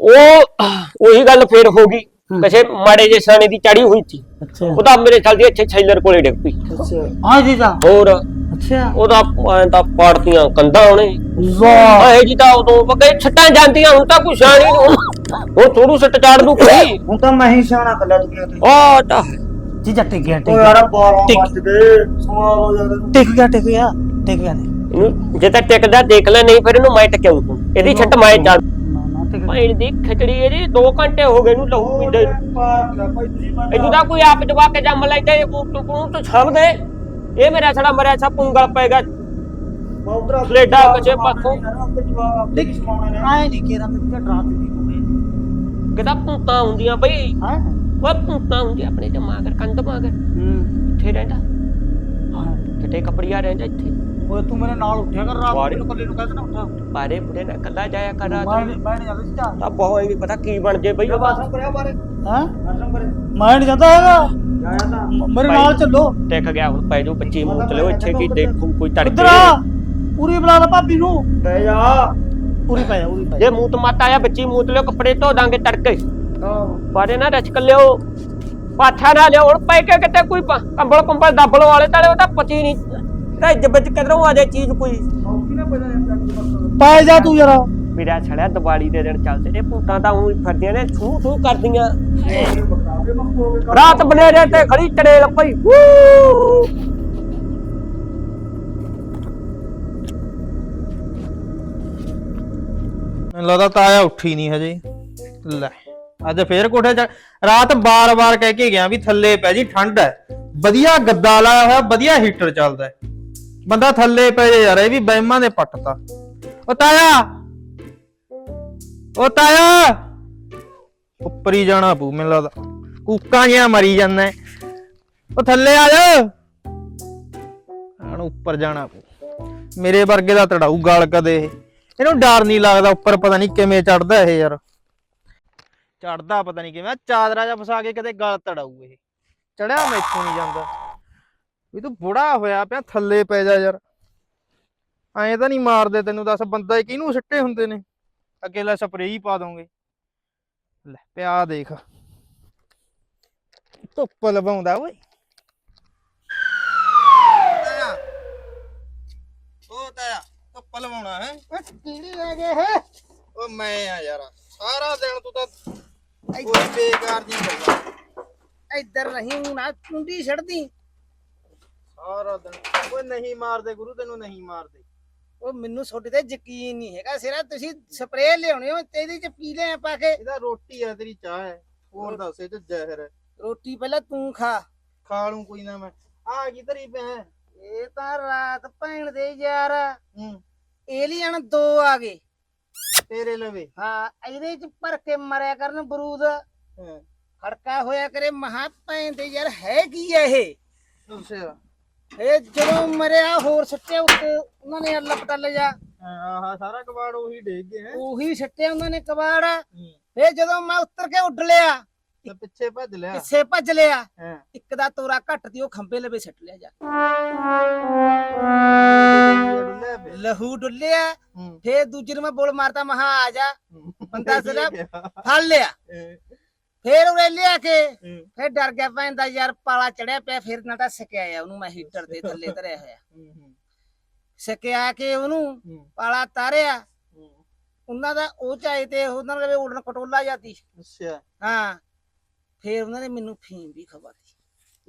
ਉਹ ਉਹੀ ਗੱਲ ਫੇਰ ਹੋ ਗਈ। ਕਿਸੇ ਮਾੜੇ ਜੇ ਸਾਣੇ ਦੀ ਚੜੀ ਹੋਈ ਸੀ। ਅੱਛਾ। ਉਹਦਾ ਮੇਰੇ ਚਲਦੀ ਇੱਥੇ ਛੈਲਰ ਕੋਲੇ ਡਿੱਗ ਪਈ। ਅੱਛਾ। ਹਾਂ ਜੀ ਤਾਂ। ਹੋਰ ਅੱਛਾ। ਉਹਦਾ ਤਾਂ ਪਾੜਤੀਆਂ ਕੰਧਾਂ ਉਹਨੇ। ਵਾਹ। ਇਹ ਜੀ ਤਾਂ ਉਦੋਂ ਵਗੇ ਛੱਟਾਂ ਜਾਂਦੀਆਂ ਹੁਣ ਤਾਂ ਕੋਈ ਸ਼ਾਨ ਹੀ ਨਹੀਂ ਉਹ ਥੋੜੂ ਸੱਟ ਚਾੜ ਦੂ ਕੋਈ। ਹੁਣ ਤਾਂ ਮੈਂ ਹੀ ਸਿਆਣਾ ਕੱਲਾ ਦੁਨੀਆ ਤੇ ਤਾਂ ਜੀ ਜਾ ਟਿਕ ਗਿਆ ਟਿਕ ਓ ਗਿਆ। ਯਾਰ 12 ਟਿਕ- ਵੱਜ ਗਏ ਸਵਾ ਹੋ ਜਾਂਦੇ ਟਿਕ ਗਿਆ ਟਿਕ ਗਿਆ ਟਿਕ ਗਿਆ। ਨਹੀਂ ਇਹਨੂੰ ਜੇ ਤਾਂ ਟਿਕਦਾ ਦੇਖ ਲੈ ਨਹੀਂ ਫਿਰ ਇਹਨੂੰ ਮੈਂ ਟਕਿਆਉਂ ਇਹਦੀ ਛੱਟ ਮੈਂ ਚਾੜ ਨਾ ਨਾ ਟਿਕ ਭਾਈ ਦੀ ਖਿਚੜੀ ਇਹਦੀ 2 ਘੰਟੇ ਹੋ ਗਏ ਇਹਨੂੰ ਲਹੂ ਪੀਂਦੇ ਨੂੰ। ਇਹਨੂੰ ਤਾਂ ਕੋਈ ਆਪ ਜਵਾ ਕੇ ਜੰਮ ਲੈਂਦੇ ਇਹ ਤੂੰ ਤੂੰ ਤੂੰ ਛੱਡ ਦੇ। ਇਹ ਮੇਰਾ ਛੜਾ ਮਰਿਆ ਛਾ ਪੁੰਗਲ ਪਏਗਾ ਸਲੇਡਾ ਕਿਸੇ ਪਾਸੋਂ। ਦੇਖ ਸਮਾਉਣੇ ਨੇ। ਆਏ ਨਹੀਂ ਕਿਰਾ ਤੇ ਡਰਾ ਤੇ ਨਹੀਂ ਹੋਵੇ। ਕਿਹਦਾ ਭੂਤਾਂ ਹੁੰਦੀਆਂ ਬਈ? ਹਾਂ? ਉਹ ਭੂਤਾਂ ਹੁੰਦੀਆਂ ਆਪਣੇ ਤੇ ਮਾਗਰ ਕੰਧ ਮਾਗਰ ਹੂੰ। ਇੱਥੇ ਰਹਿੰਦਾ। ਹਾਂ। ਕਿਤੇ ਕਪੜੀਆ ਰਹਿੰਦਾ ਇੱਥੇ। ਓਏ ਤੂੰ ਮੇਰੇ ਨਾਲ ਉੱਠਿਆ ਕਰ ਰਾਤ। ਨੂੰ ਕੱਲੇ ਨੂੰ ਕਹਿੰਦਾ ਨਾ ਉੱਠਾ। ਬਾਰੇ ਬੁੜੇ ਨਾਲ ਕੱਲਾ ਜਾਇਆ ਕਰ ਰਾਤ ਮੈਂ ਨੂੰ। ਮੈਂ ਨਹੀਂ ਜਾਂਦਾ ਸਿੱਧਾ। ਤਾਂ ਬਹੁਤ ਨਹੀਂ ਪਤਾ ਕੀ ਬਣ ਜੇ ਬਈ ਉਹ ਬਸ ਕਰਿਆ ਬਾਰੇ ਹਾਂ? ਮੈਂ ਨਹੀਂ ਜਾਂਦਾ ਹੈਗਾ। ਮੇਰੇ ਨਾਲ ਚੱਲੋ। ਟਿਕ ਗਿਆ ਹੁਣ ਪੈ ਜਾਓ ਬੱਚੀ ਮੂਤ ਲਿਓ ਇੱਥੇ ਕੀ ਦੇਖੂ ਕੋਈ ਤੜਕੇ ਆ। ਪੂਰੀ ਬੁਲਾ ਲੈ ਭਾਬੀ ਨੂੰ। ਪੈ ਜਾ। ਪੂਰੀ ਪੈ ਜਾ ਪੂਰੀ ਪੈ ਜੇ। ਮੂਤ ਮਤ ਆਇਆ ਬੱਚੀ ਮੂਤ ਲਿਓ ਕੱਪੜੇ ਧੋ ਦਾਂਗੇ ਤੜਕੇ। ਬਾਰੇ ਨਾ ਰਚਕ ਲਿਓ। ਪਾਥਾ ਨਾ ਲਿਓ ਹੁਣ ਪੈ ਕੇ ਕਿਤੇ ਕੋਈ ਕੰਬਲ ਕੰਬਲ ਦੱਬਲੋ ਵਾਲੇ ਤਾਲੇ ਉਹ ਤਾਂ ਪਤੀ ਨਹੀਂ। ਰੱਜ ਵਿੱਚ ਕਿਧਰੋਂ ਆ ਜਾਏ ਚੀਜ਼ ਕੋਈ? ਪੈ ਜਾ ਤੂੰ ਜਰਾ। ਮੇਰਾ ਛੜਿਆ ਦੀਵਾਲੀ ਦੇ ਦਿਨ ਚੱਲਦੇ ਨੇ ਭੂਤਾਂ ਤਾਂ ਉਹੀ ਫਿਰਦੀਆਂ ਨੇ ਥੂ ਥੂ ਕਰਦੀਆਂ। ਰਾਤ ਬਨੇਰੇ ਤੇ ਖੜੀ ਟੜੇਲ ਪਈ। ਵੂ ਮੈਨੂੰ ਲੱਗਦਾ ਤਾਇਆ ਉੱਠੀ ਨਹੀਂ ਹਜੇ। ਲੈ ਅੱਜ ਫੇਰ ਕੋਠੇ ਚ ਰਾਤ ਬਾਰ-ਬਾਰ ਕਹਿ ਕੇ ਗਿਆ ਵੀ ਥੱਲੇ ਪੈ ਜੀ ਠੰਡ ਹੈ। ਵਧੀਆ ਗੱਦਾ ਲਾਇਆ ਹੋਇਆ ਵਧੀਆ ਹੀਟਰ ਚੱਲਦਾ ਹੈ। ਬੰਦਾ ਥੱਲੇ ਪੈ ਜੇ ਯਾਰ, ਇਹ ਵੀ ਬੈਮਾਂ ਦੇ ਪੱਟਤਾ ਓ ਤਾਇਆ! ਓ ਤਾਇਆ! ਉੱਪਰ ਹੀ ਜਾਣਾ ਪਊ, ਮੈਨੂੰ ਲੱਗਦਾ। ਕੂਕਾਂ ਜਿਹਾ ਮਰੀ ਜਾਂਦਾ ਓ ਥੱਲੇ ਆ ਜਾ। ਹਣ ਉੱਪਰ ਜਾਣਾ ਪਊ। ਮੇਰੇ ਵਰਗੇ ਦਾ ਤੜਾਊ ਗਾਲ ਕਦੇ ਇਹ। ਇਹਨੂੰ ਡਰ ਨਹੀਂ ਲੱਗਦਾ, ਉੱਪਰ ਪਤਾ ਨਹੀਂ ਕਿਵੇਂ ਚੜਦਾ ਇਹ ਯਾਰ। ਚੜਦਾ ਪਤਾ ਨਹੀਂ ਕਿਵੇਂ ਚਾਦਰਾ ਜਾਂ ਫਸਾ ਕੇ ਕਦੇ ਗਲ ਤੜਾਊ ਇਹ। ਚੜਿਆ ਮੈਥੋਂ ਨਹੀਂ ਜਾਂਦਾ। ਵੀ ਤੂੰ ਬੁੜਾ ਹੋਇਆ ਪਿਆ ਥੱਲੇ ਪੈ ਜਾ ਯਾਰ। ਐਂ ਤਾਂ ਨਹੀਂ ਮਾਰਦੇ ਤੈਨੂੰ ਦੱਸ ਬੰਦਾ ਇਹ ਕਿਹਨੂੰ ਸਿੱਟੇ ਹੁੰਦੇ ਨੇ? ਅੱਗੇ ਲੈ ਸਪਰੇਅ ਹੀ ਪਾ ਦੋਗੇ। ਲੈ ਪਿਆ ਦੇਖ। ਧੁੱਪ ਲਵਾਉਂਦਾ ਓਏ। ਉਹ ਤਾਇਆ ਧੁੱਪ ਲਵਾਉਣਾ ਹੈ? ਕਿਹੜੀ ਲੈ ਗਏ ਹੈ? ਓ ਮੈਂ ਆ ਯਾਰ ਸਾਰਾ ਦਿਨ ਤੂੰ ਤਾਂ ਕੋਈ ਬੇਕਾਰ ਦੀਆਂ ਗੱਲਾਂ। ਇੱਧਰ ਨਹੀਂ ਨਾ ਚੁੰਡੀ ਛੜਦੀ ਸਾਰਾ ਦਿਨ। ਓਏ ਨਹੀਂ ਮਾਰਦੇ ਗੁਰੂ ਤੈਨੂੰ ਨਹੀਂ ਮਾਰਦੇ। ਉਹ ਮੈਨੂੰ ਤੁਹਾਡੇ ਤੇ ਯਕੀਨ ਨਹੀਂ ਹੈਗਾ ਸਿਰਾ ਤੁਸੀਂ ਸਪਰੇਅ ਲਿਆਉਣੇ ਹੋ ਤੇ ਇਹਦੇ ਚ ਪੀ ਲਿਆ ਪਾ ਕੇ। ਇਹਦਾ ਰੋਟੀ ਆ ਤੇਰੀ ਚਾਹ ਹੈ। ਹੋਰ ਦੱਸ ਇਹ ਤੇ ਜ਼ਹਿਰ ਹੈ। ਰੋਟੀ ਪਹਿਲਾਂ ਤੂੰ ਖਾ। ਖਾ ਲੂੰ ਕੋਈ ਨਾ ਮੈਂ। ਆ ਕੀ ਧਰੀ ਪਿਆ ਇਹ ਤਾਂ ਰਾਤ ਭੈਣ ਦੇ ਯਾਰ। ਹੂੰ। ਏਲੀਅਨ ਦੋ ਆ ਗਏ। ਤੇਰੇ ਲਵੇ। ਹਾਂ ਇਹਦੇ ਚ ਭਰ ਕੇ ਮਰਿਆ ਕਰਨ ਬਰੂਦ। ਹਾਂ। ਖੜਕਾ ਹੋਇਆ ਕਰੇ ਮਹਾ ਭੈਣ ਦੇ ਯਾਰ ਹੈ ਕੀ ਇਹ? ਅੱਛਾ। ਇਹ ਜਦੋਂ ਮਰਿਆ ਹੋਰ ਸੱਟਿਆ ਉੱਤੇ ਉਹਨਾਂ ਨੇ ਅੱਲਾ ਪਟਲ ਜਾ ਆਹ ਸਾਰਾ ਕਬਾੜ ਉਹੀ ਡੇਗ ਗਏ ਹੈ। ਉਹੀ ਸੱਟਿਆ ਉਹਨਾਂ ਨੇ ਕਬਾੜ। ਫੇਰ ਜਦੋਂ ਮੈਂ ਉੱਤਰ ਕੇ ਉੱਡ ਲਿਆ ਤੇ ਪਿੱਛੇ ਭੱਜ ਲਿਆ। ਪਿੱਛੇ ਭੱਜ ਲਿਆ। ਇੱਕ ਦਾ ਤੋਰਾ ਘੱਟ ਤੀ ਉਹ ਖੰਬੇ ਲਵੇ ਸੱਟ ਲਿਆ ਜਾ। ਲਹੂ ਡੁੱਲਿਆ। ਫੇਰ ਦੂਜੇ ਨੂੰ ਮੈਂ ਬੋਲ ਮਾਰਤਾ ਮਹਾ ਆ ਜਾ। ਬੰਦਾ ਸਿਰਾ। ਫੜ ਲਿਆ। ਫੇਰ ਉਹ ਲਿਆ ਕੇ। ਫੇਰ ਡਰ ਗਿਆ ਪੈਂਦਾ ਯਾਰ ਪਾਲਾ ਚੜਿਆ ਪਿਆ ਫਿਰ ਨਾ ਤਾਂ ਸਕਿਆ ਆ ਉਹਨੂੰ ਮੈਂ ਹੀਟਰ ਦੇ ਥੱਲੇ ਧਰਿਆ ਹੋਇਆ। ਸਕਿਆ ਕੇ ਉਹਨੂੰ ਪਾਲਾ ਤਾਰਿਆ। ਉਹਨਾਂ ਦਾ ਉਹ ਚਾਹੇ ਤੇ ਉਹਨਾਂ ਦੇ ਉੜਨ ਕਟੋਲਾ ਜਾਂਦੀ ਅੱਛਾ। ਹਾਂ। ਫੇਰ ਉਹਨਾਂ ਨੇ ਮੈਨੂੰ ਫੀਮ ਵੀ ਖਵਾਤੀ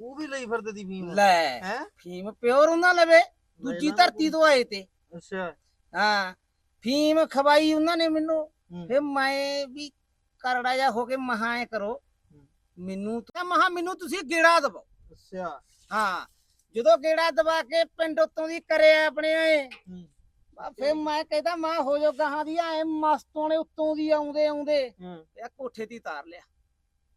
ਉਹ ਵੀ ਲਈ ਫਿਰਦੇ ਦੀ ਫੀਮ? ਲੈ। ਹੈ? ਫੀਮ ਪਿਓਰ ਉਹਨਾਂ ਲਵੇ ਦੂਜੀ ਧਰਤੀ ਤੋਂ ਆਏ ਤੇ। ਅੱਛਾ। ਹਾਂ। ਫੀਮ ਖਵਾਈ ਉਹਨਾਂ ਨੇ ਮੈਨੂੰ। ਫੇ ਮੈਂ ਵੀ ਕਰੜਾ ਜਾ ਹੋ ਕੇ ਮਹਾ ਐ ਕਰੋ। ਮੈਨੂੰ ਤਾਂ ਮਹਾ ਮੈਨੂੰ ਤੁਸੀਂ ਗੇੜਾ ਦਵੋ ਅੱਛਾ। ਹਾਂ ਜਦੋਂ ਗੇੜਾ ਦਵਾ ਕੇ ਪਿੰਡ ਉਤੋਂ ਦੀ ਕਰਿਆ ਆਪਣੇ ਐ ਫੇ ਮੈਂ ਕਹਿੰਦਾ ਮੈਂ ਹੋ ਜਾ ਗਾਹਾਂ ਦੀ ਐ ਮਸਤੋਂ ਨੇ ਉੱਤੋਂ ਦੀ ਆਉਂਦੇ ਆਉਂਦੇ। ਇਹ ਕੋਠੇ ਦੀ ਤਾਰ ਲਿਆ।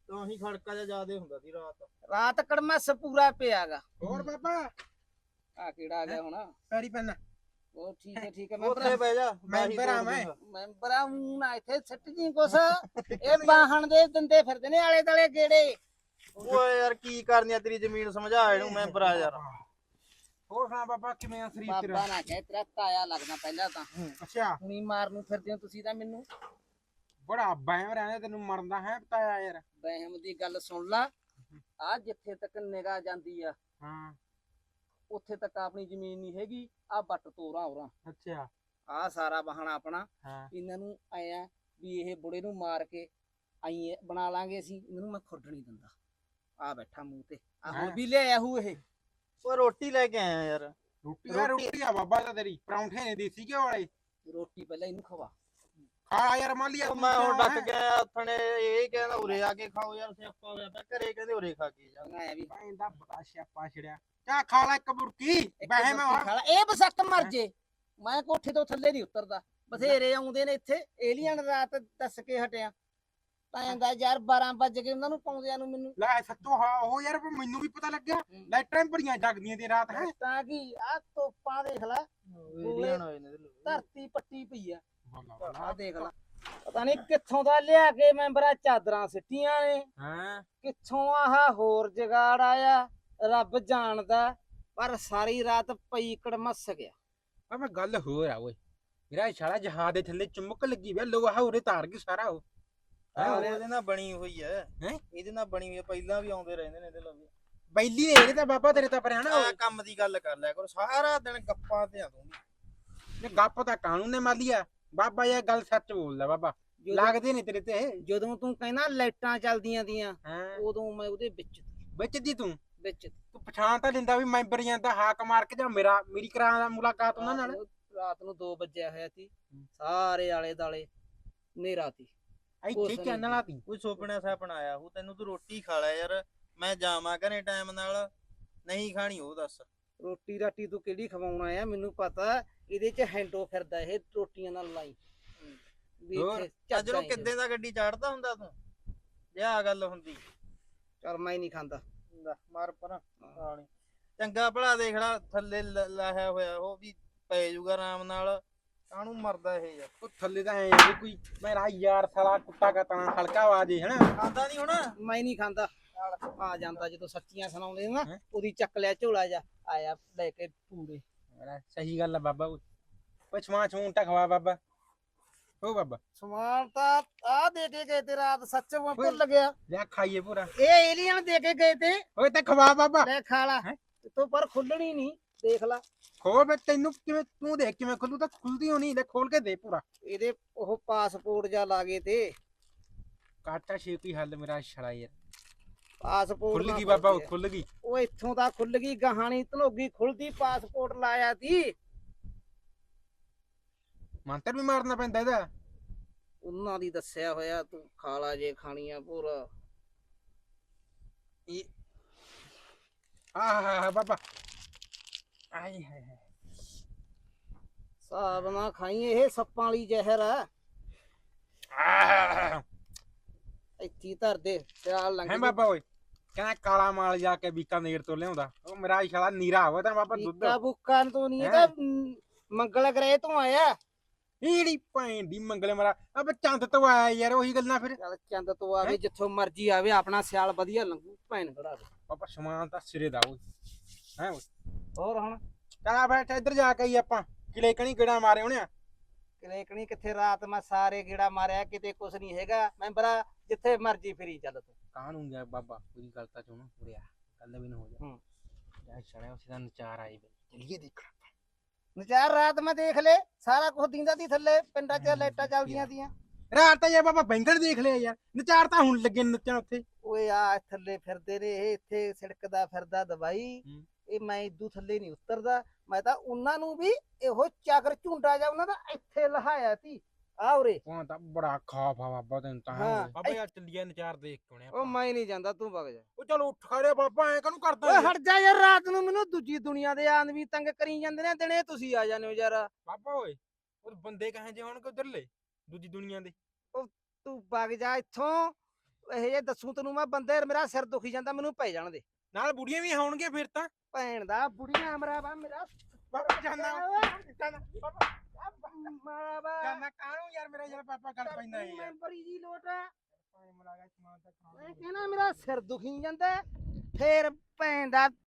ਤਾਂ ਹੀ ਖੜਕਾ ਜਿਹਾ ਜ਼ਿਆਦੇ ਹੁੰਦਾ ਸੀ ਰਾਤ। ਰਾਤ ਕੜਮਸ ਪੂਰਾ ਪਿਆਗਾ ਹੋਰ ਬਾਬਾ? ਆ ਕਿਹੜਾ ਆ ਗਿਆ ਹੁਣ। ਪੈਰੀ ਪੈਣਾ ਉਹ ਠੀਕ ਹੈ ਠੀਕ ਹੈ ਮੈਂ ਉੱਥੇ ਬਹਿ ਜਾ ਮੈਂਬਰ ਆ ਮੈਂ। ਮੈਂਬਰਾਂ ਨੂੰ ਨਾ ਇੱਥੇ ਸੱਟ ਜੀ ਕੁਛ। ਇਹ ਬਾਹਣ ਦੇ ਦਿੰਦੇ ਫਿਰਦੇ ਨੇ ਆਲੇ ਦਾਲੇ ਗੇੜੇ। ਓਏ ਯਾਰ ਕੀ ਕਰਨੀ ਆ ਤੇਰੀ ਜ਼ਮੀਨ ਸਮਝਾ ਇਹਨੂੰ ਮੈਂਬਰ ਆ ਯਾਰ। ਹੋਰ ਸੁਣਾ ਬਾਬਾ ਕਿਵੇਂ ਆ ਸਰੀਰ ਤੇਰਾ? ਬਾਬਾ ਨਾ ਕਹਿ ਤੇਰਾ ਤਾਇਆ ਲੱਗਦਾ ਪਹਿਲਾਂ ਤਾਂ। ਅੱਛਾ। ਹੁਣੀ ਮਾਰ ਨੂੰ ਫਿਰਦੇ ਹੋ ਤੁਸੀਂ ਤਾਂ ਮੈਨੂੰ। ਬੜਾ ਬਹਿਮ ਰਹਿੰਦਾ ਤੈਨੂੰ ਮਰਨ ਦਾ ਹੈ ਪਤਾਇਆ ਯਾਰ। ਬਹਿਮ ਦੀ ਗੱਲ ਸੁਣ ਲਾ। ਆ ਜਿੱਥੇ ਤੱਕ ਨਿਗਾਹ ਜਾਂਦੀ ਆ। ਹਾਂ। ਉੱਥੇ ਤੱਕ ਆਪਣੀ ਜ਼ਮੀਨ ਨਹੀਂ ਹੈਗੀ ਆ ਬੱਟ ਤੋਰਾ ਹੋਰਾਂ ਅੱਛਾ। ਆ ਸਾਰਾ ਬਹਾਨਾ ਆਪਣਾ। ਹਾਂ। ਇਹਨਾਂ ਨੂੰ ਆਇਆ ਵੀ ਇਹ ਬੁੜੇ ਨੂੰ ਮਾਰ ਕੇ ਆਈ ਬਣਾ ਲਾਂਗੇ ਅਸੀਂ ਇਹਨਾਂ ਨੂੰ ਮੈਂ ਖੁੱਡ ਨਹੀਂ ਦਿੰਦਾ। ਆ ਬੈਠਾ ਮੂੰਹ ਤੇ। ਆ ਹੁਣ? ਵੀ ਲਿਆਇਆ ਹੂ ਇਹ। ਓਏ ਰੋਟੀ ਲੈ ਕੇ ਆਇਆ ਯਾਰ। ਰੋਟੀ ਆ ਰੋਟੀ ਆ ਬਾਬਾ ਤਾਂ ਤੇਰੀ ਪਰੌਂਠੇ ਨੇ ਦੇਸੀ ਘਿਓ ਵਾਲੇ। ਰੋਟੀ ਪਹਿਲਾਂ ਇਹਨੂੰ ਖਵਾ। ਖਾ ਯਾਰ ਮੰਨ ਲਿਆ ਉਹ ਮੈਂ ਹੁਣ ਡੱਕ ਗਿਆ ਥਣੇ ਇਹ ਕਹਿੰਦਾ ਉਰੇ ਆ ਕੇ ਖਾਓ ਯਾਰ ਸਿਆਪਾ ਹੋਇਆ ਪਿਆ ਘਰੇ ਕਹਿੰਦੇ ਉਰੇ ਖਾ ਕੇ ਜਾ। ਆਇਆ ਵੀ ਭੈਣ ਦਾ ਬੜਾ ਸਿਆਪਾ ਛੜਿਆ। ਚਾ ਖਾ ਲੈ ਇੱਕ ਬੁਰਕੀ? ਇੱਕ ਬਹਿਮ ਰੋਟੀ ਆ ਖਾ ਲਾ। ਇਹ ਬਸਕ ਮਰ ਜੇ। ਮੈਂ ਕੋਠੇ ਤੋਂ ਥੱਲੇ ਨਹੀਂ ਉਤਰਦਾ। ਬਥੇਰੇ ਆਉਂਦੇ ਨੇ ਇੱਥੇ। ਏਲੀਅਨ ਰਾਤ ਦੱਸ ਕੇ ਹਟਿਆ। ਤਾਂ ਦਾ ਯਾਰ 12 ਵੱਜ ਕੇ ਉਹਨਾਂ ਨੂੰ ਪਾਉਂਦਿਆਂ ਨੂੰ ਮੈਨੂੰ। ਲੈ ਸੱਤੋ ਹਾਂ ਉਹ ਯਾਰ ਪਰ ਮੈਨੂੰ ਵੀ ਪਤਾ ਲੱਗਿਆ। ਲਾਈਟਾਂ ਬੜੀਆਂ ਜਗਦੀਆਂ ਦੀ ਰਾਤ ਹੈ। ਤਾਂ ਕੀ ਆ ਤੋਪਾਂ ਦੇਖ ਲੈ। ਧਰਤੀ ਪੱਟੀ ਪਈ ਆ। ਆ ਦੇਖ ਲੈ। ਪਤਾ ਨਹੀਂ ਕਿੱਥੋਂ ਦਾ ਲਿਆ ਕੇ ਮੈਂਬਰਾਂ ਚਾਦਰਾਂ ਸਿੱਟੀਆਂ ਨੇ। ਹਾਂ? ਕਿੱਥੋਂ ਆਹ ਹੋਰ ਜਗਾੜ ਆਇਆ। ਰੱਬ ਜਾਣਦਾ ਪਰ ਸਾਰੀ ਰਾਤ ਪਈ ਕੜਮਸ ਗਿਆ। ਆ ਮੈਂ ਗੱਲ ਹੋਰ ਆ ਓਏ। ਮੇਰਾ ਇਸ਼ਾਰਾ ਜਹਾਜ਼ ਦੇ ਥੱਲੇ ਚੁੰਮਕ ਲੱਗੀ ਵੇ ਲੋਹਾ ਉਰੇ ਤਾਰ ਗਈ ਸਾਰਾ ਉਹ। ਹੈਂ? ਹਾਂ ਉਹ- ਇਹਦੇ ਨਾਲ ਬਣੀ ਹੋਈ ਹੈ ਹੈਂ? ਇਹਦੇ ਨਾਲ ਬਣੀ ਹੋਈ ਹੈ ਪਹਿਲਾਂ ਵੀ ਆਉਂਦੇ ਰਹਿੰਦੇ ਨੇ ਇਹਦੇ ਲਵੇ ਬੈਲੀ ਨੇ ਇਹਦੇ ਤਾਂ ਬਾਬਾ ਤੇਰੇ ਤਾਂ ਪਰਿਆ ਨਾ ਆ ਕੰਮ ਦੀ ਗੱਲ ਕਰ ਲਿਆ ਕਰੋ ਸਾਰਾ ਦਿਨ ਗੱਪਾਂ ਤੇ ਆ ਤੂੰ ਵੀ। ਇਹ ਗੱਪ ਤਾਂ ਕਾਨੂੰਨ ਨੇ ਮਾਲੀਆ ਬਾਬਾ ਇਹ ਗੱਲ ਸੱਚ ਬੋਲਦਾ ਬਾਬਾ। ਜਦੋਂ- ਲੱਗਦੇ ਨੇ ਤੇਰੇ ਤੇ ਜਦੋਂ ਤੂੰ ਕਹਿੰਦਾ ਲਾਈਟਾਂ ਚੱਲਦੀਆਂ ਦੀਆਂ ਹਾਂ? ਉਦੋਂ ਮੈਂ ਉਹਦੇ ਵਿੱਚ ਵਿੱਚ ਦੀ ਤੂੰ? ਵਿੱਚ। ਤੂੰ ਪਛਾਣ ਤਾਂ ਲੈਂਦਾ ਵੀ ਮੈਂਬਰ ਜਾਂਦਾ ਹਾਕ ਮਾਰ ਕੇ ਜਾਂ ਮੇਰਾ ਮੇਰੀ ਕਰਾਂ ਦਾ ਮੁਲਾਕਾਤ ਉਹਨਾਂ ਨਾਲ? ਰਾਤ ਨੂੰ- ਰਾਤ ਨੂੰ 2 ਵਜੇ ਹੋਇਆ ਸੀ। ਸਾਰੇ ਆਲੇ ਦਾਲੇ ਨੇਰਾ ਤੀ ਇੱਥੇ ਨੀ। ਚਾਨਣਾ ਤੀ। ਕੋਈ ਸੁਪਨਾ ਸਾਪਣਾ ਆਇਆ ਉਹ ਤੈਨੂੰ ਤੂੰ ਰੋਟੀ ਖਾ ਲੈ ਯਾਰ। ਮੈਂ ਜਾਵਾਂ ਘਰੇ ਟਾਈਮ ਨਾਲ। ਨਹੀਂ ਖਾਣੀ ਉਹ ਦੱਸ। ਰੋਟੀ ਰਾਟੀ ਤੂੰ ਕਿਹੜੀ ਖਵਾਉਣਾ ਆ ਮੈਨੂੰ ਪਤਾ ਇਹਦੇ ਚ ਹੈਂਡੋ ਫਿਰਦਾ ਇਹ ਰੋਟੀਆਂ ਨਾਲ ਲਾਈ। ਹੋਰ? ਜਦੋਂ ਕਿੱਦੇ ਦਾ ਗੱਡੀ ਚੜਦਾ ਹੁੰਦਾ ਤੂੰ? ਜੇ ਆ ਗੱਲ ਹੁੰਦੀ। ਚੱਲ ਮੈਂ ਨਹੀਂ ਖਾਂਦਾ। ਲੈ, ਮਾਰ ਪਰਾਂ ਖਾਣੀ ਚੰਗਾ ਭਲਾ ਦੇਖ ਲੈ ਥੱਲੇ ਲ- ਲਾਹਿਆ ਹੋਇਆ ਉਹ ਵੀ ਪੈ ਜਾਊਗਾ ਆਰਾਮ ਨਾਲ। ਕਾਹਨੂੰ ਮਰਦਾ ਇਹ ਯਾਰ? ਉਹ ਥੱਲੇ ਤਾਂ ਐ ਵੀ ਕੋਈ ਮੇਰਾ ਯਾਰ ਸਾਲਾ ਕੁੱਤਾ ਕਤਨਾ ਹਲਕਾ ਆਵਾਜ਼ ਹੈ ਹਨਾ? ਖਾਂਦਾ ਨਹੀਂ ਹੁਣ? ਮੈਂ ਨਹੀਂ ਖਾਂਦਾ। ਆ ਜਾਂਦਾ ਜਦੋਂ ਸੱਚੀਆਂ ਸੁਣਾਉਂਦੇ ਨੇ ਹੈਂ? ਉਹਦੀ ਚੱਕ ਲਿਆ ਝੋਲਾ ਜਾ ਆਇਆ ਲੈ ਕੇ ਪੂੜੇ ਮੇਰਾ ਸਹੀ ਗੱਲ ਆ ਬਾਬਾ ਪਛਵਾ ਛੂੰਟਾ ਖਵਾ ਬਾਬਾ। ਹੋ ਬਾਬਾ। ਸਮਾਨ ਤਾਂ ਆ ਦੇ ਕੇ ਗਏ ਤੇ ਰਾਤ ਸੱਚ ਮੈਂ ਭੁੱਲ ਗਿਆ। ਲੈ ਖਾਈਏ ਪੂਰਾ। ਇਹ ਏਲੀਅਨ ਦੇ ਕੇ ਗਏ ਤੇ। ਓਏ ਤੇ ਖਵਾ ਬਾਬਾ। ਲੈ ਖਾ ਲਾ। ਹੈਂ? ਤੂੰ ਪਰ ਖੁੱਲਣੀ ਨਹੀਂ ਦੇਖ ਲਾ। ਖੋਲ ਬੇ ਤੈਨੂੰ ਕਿਵੇਂ ਤੂੰ ਦੇਖ ਕਿਵੇਂ ਖੁੱਲੂ ਤਾਂ ਖੁੱਲਦੀ ਹੋਣੀ ਲੈ ਖੋਲ ਕੇ ਦੇ ਪੂਰਾ। ਇਹਦੇ ਉਹ ਪਾਸਪੋਰਟ ਜਾ ਲਾਗੇ ਤੇ। ਕਾਟਾ ਛੇਕੀ ਹੱਲ ਮੇਰਾ ਛੜਾ ਯਾਰ। ਪਾਸਪੋਰਟ ਖੁੱਲ ਗਈ ਬਾਬਾ ਖੁੱਲ ਗਈ। ਉਹ ਇੱਥੋਂ ਦਾ ਖੁੱਲ ਗਈ ਗਹਾਣੀ ਧਨੋਗੀ ਖੁੱਲਦੀ ਪਾਸਪੋਰਟ ਲਾਇਆ ਤੀ ਮੰਤਰ ਵੀ ਮਾਰਨਾ ਪੈਂਦਾ ਇਹਦਾ। ਉਹਨਾਂ ਦੀ ਦੱਸਿਆ ਹੋਇਆ ਤੂੰ ਖਾ ਲਾ ਜੇ ਖਾਣੀ ਆ ਪੂਰਾ ਆਹ ਬਾਬਾ। ਆਈ ਹਾਏ ਹਾਏ। ਸਾਬ ਨਾ ਖਾਈ ਇਹ ਸੱਪਾਂ ਵਾਲੀ ਜ਼ਹਿਰ ਆ। ਆਹ ਇੱਥੇ ਹੀ ਧਰ ਦੇ ਸਿਆਲ ਲੰਘ ਹੈ। ਬਾਬਾ ਓਏ ਕਹਿੰਦਾ ਕਾਲਾ ਮਾਲ ਜਾ ਕੇ ਬੀਕਾਨੇਰ ਤੋਂ ਲਿਆਉਂਦਾ। ਉਹ ਮੇਰਾ ਛੜਾ ਨੀਰਾ ਹੋਵੇ ਤਾਂ ਬਾਬਾ ਦੁੱਧ। ਬੀਕਾ ਤੋਂ ਨਹੀਂ ਇਹ? ਤਾਂ ਮੰਗਲ ਗ੍ਰਹਿ ਤੋਂ ਆਇਆ। ਈੜੀ ਭੈਣ ਦੀ ਮੰਗਲੇ ਮਰਾ। ਅਬ ਚੰਦ ਤੋਂ ਆਇਆ ਯਾਰ ਉਹੀ ਗੱਲਾਂ ਫਿਰ। ਚੱਲ ਚੰਦ ਤੋਂ ਆਵੇ? ਜਿੱਥੋਂ ਮਰਜ਼ੀ ਆਵੇ ਆਪਣਾ ਸਿਆਲ ਵਧੀਆ ਲੰਘੂ ਭੈਣ ਖੜਾ ਦੇ। ਬਾਬਾ ਸਮਾਨ ਤਾਂ ਸਿਰੇ ਦਾ ਓਏ। ਹੈ ਹੋਰ ਹੁਣ? ਕਾ ਬੈਠ ਇੱਧਰ ਜਾ ਕੇ ਹੀ ਆਪਾਂ। ਕਿਲੇ ਕਣੀ ਗੜਾ ਮਾਰੇ ਹੋਣੇ ਆ ਕਿਲੇਕਣੀ ਕਿੱਥੇ ਰਾਤ ਮੈਂ ਸਾਰੇ ਗੇੜਾ ਮਾਰਿਆ ਕਿਤੇ ਕੁਛ ਨਹੀਂ ਹੈਗਾ। ਮੈਂਬਰਾ ਜਿੱਥੇ ਮਰਜ਼ੀ ਫਰੀ ਚੱਲ ਤੂੰ। ਕਾਹਨੂੰ ਗਿਆ ਬਾਬਾ? ਪੂਰੀ ਗੱਲ ਤਾਂ ਚੋਣਾ ਪੁਰਿਆ ਗੱਲ ਵੀ ਨਾ ਹੋ ਜਾ। ਹੂੰ। ਯਾ ਛੜਿਆ ਉਸੇ ਦਾ ਨਚਾਰ ਆਈ ਬਈ ਚਲੀਏ ਦੇਖਣਾ ਨਚਾਰ ਰਾਤ ਮੈਂ ਦੇਖ ਲੈ ਸਾਰਾ ਕੁਝ ਦਿੰਦਾ ਸੀ ਥੱਲੇ ਪਿੰਡਾਂ 'ਚ ਲਾਈਟਾਂ ਚੱਲਦੀਆਂ ਦੀਆਂ ਰਾਤ ਤਾਂ ਯਾ ਬਾਬਾ ਬੈਂਗਣ ਦੇਖ ਲਿਆ ਯਾਰ ਨਚਾਰ ਤਾਂ ਹੁਣ ਲੱਗੇ ਨੱਚਣ ਉੱਥੇ। ਓਏ ਆ ਥੱਲੇ ਫਿਰਦੇ ਨੇ ਇਹ ਇੱਥੇ ਸਿੜਕਦਾ ਫਿਰਦਾ ਦਵਾਈ। ਇਹ ਮੈਂ ਇਦੂ ਥੱਲੇ ਨਹੀਂ ਉਤਰਦਾ ਮੈਂ ਤਾਂ ਉਹਨਾਂ ਨੂੰ ਵੀ ਇਹੋ ਚਾਕਰ ਝੁੰਡਾ ਜਾ ਉਹਨਾਂ ਦਾ ਇੱਥੇ ਲਹਾਇਆ ਸੀ। ਆ ਉਰੇ ਉਹ ਤਾਂ ਬੜਾ ਖਾਫ ਆ ਬਾਬਾ ਤੈਨੂੰ ਤਾਂ ਹਾਂ। ਬਾਬਾ ਯਾਰ ਚੱਲੀਏ ਨਚਾਰ ਦੇਖ ਕੇ ਆਉਣੇ ਉਹ ਮੈਂ ਨਹੀਂ ਜਾਂਦਾ ਤੂੰ ਵਗ ਜਾ। ਉਹ ਚਲ ਉੱਠ ਖੜੇ ਬਾਬਾ ਐ ਕਾਹਨੂੰ ਕਰਦਾ ਓਏ? ਹਟ ਜਾ ਯਾਰ ਰਾਤ ਨੂੰ ਮੈਨੂੰ ਦੂਜੀ ਦੁਨੀਆ ਦੇ ਆਦਮੀ ਤੰਗ ਕਰੀ ਜਾਂਦੇ ਨੇ ਦਿਨੇ ਤੁਸੀਂ ਆ ਜਾਂਦੇ ਹੋ ਯਾਰ। ਬਾਬਾ ਓਏ ਉਹ ਬੰਦੇ ਕਹੇ ਜੇ ਹੋਣਗੇ ਉਧਰਲੇ ਦੂਜੀ ਦੁਨੀਆ ਦੇ। ਤੂੰ ਵਗ ਜਾ ਇੱਥੋਂ ਇਹ ਜੇ ਦੱਸੂ ਤੈਨੂੰ ਮੈਂ ਬੰਦੇ ਮੇਰਾ ਸਿਰ ਦੁਖੀ ਜਾਂਦਾ ਮੈਨੂੰ ਪੈ ਜਾਣ ਦੇ। ਨਾਲ ਬੁੜੀਆਂ ਵੀ ਹੋਣਗੇ ਫਿਰ ਤਾਂ। ਭੈਣ ਦਾ ਬੁੜੀਆਂ ਮਰਾਵਾ ਮੇਰਾ। ਬਾਬਾ ਜਾਨਾ ਜਾਨਾ ਬਾਬਾ। ਕਾਹਨੂੰ ਯਾਰ ਮੇਰਾ ਯਾਰ ਪਾਪਾ ਗੱਲ ਪੈਂਦਾ ਹੈ ਯਾਰ ਮੈਂਬਰੀ ਦੀ ਲੋਟ ਹੈ ਪਾਣੀ ਮਲਾ ਗਿਆ ਸਮਾਨ ਤਾਂ ਖਾਣ ਮੈਂ ਕਹਿੰਦਾ ਮੇਰਾ ਸਿਰ ਦੁਖੀ ਜਾਂਦਾ ਹੈ। ਫੇਰ ਭੈਣ ਦਾ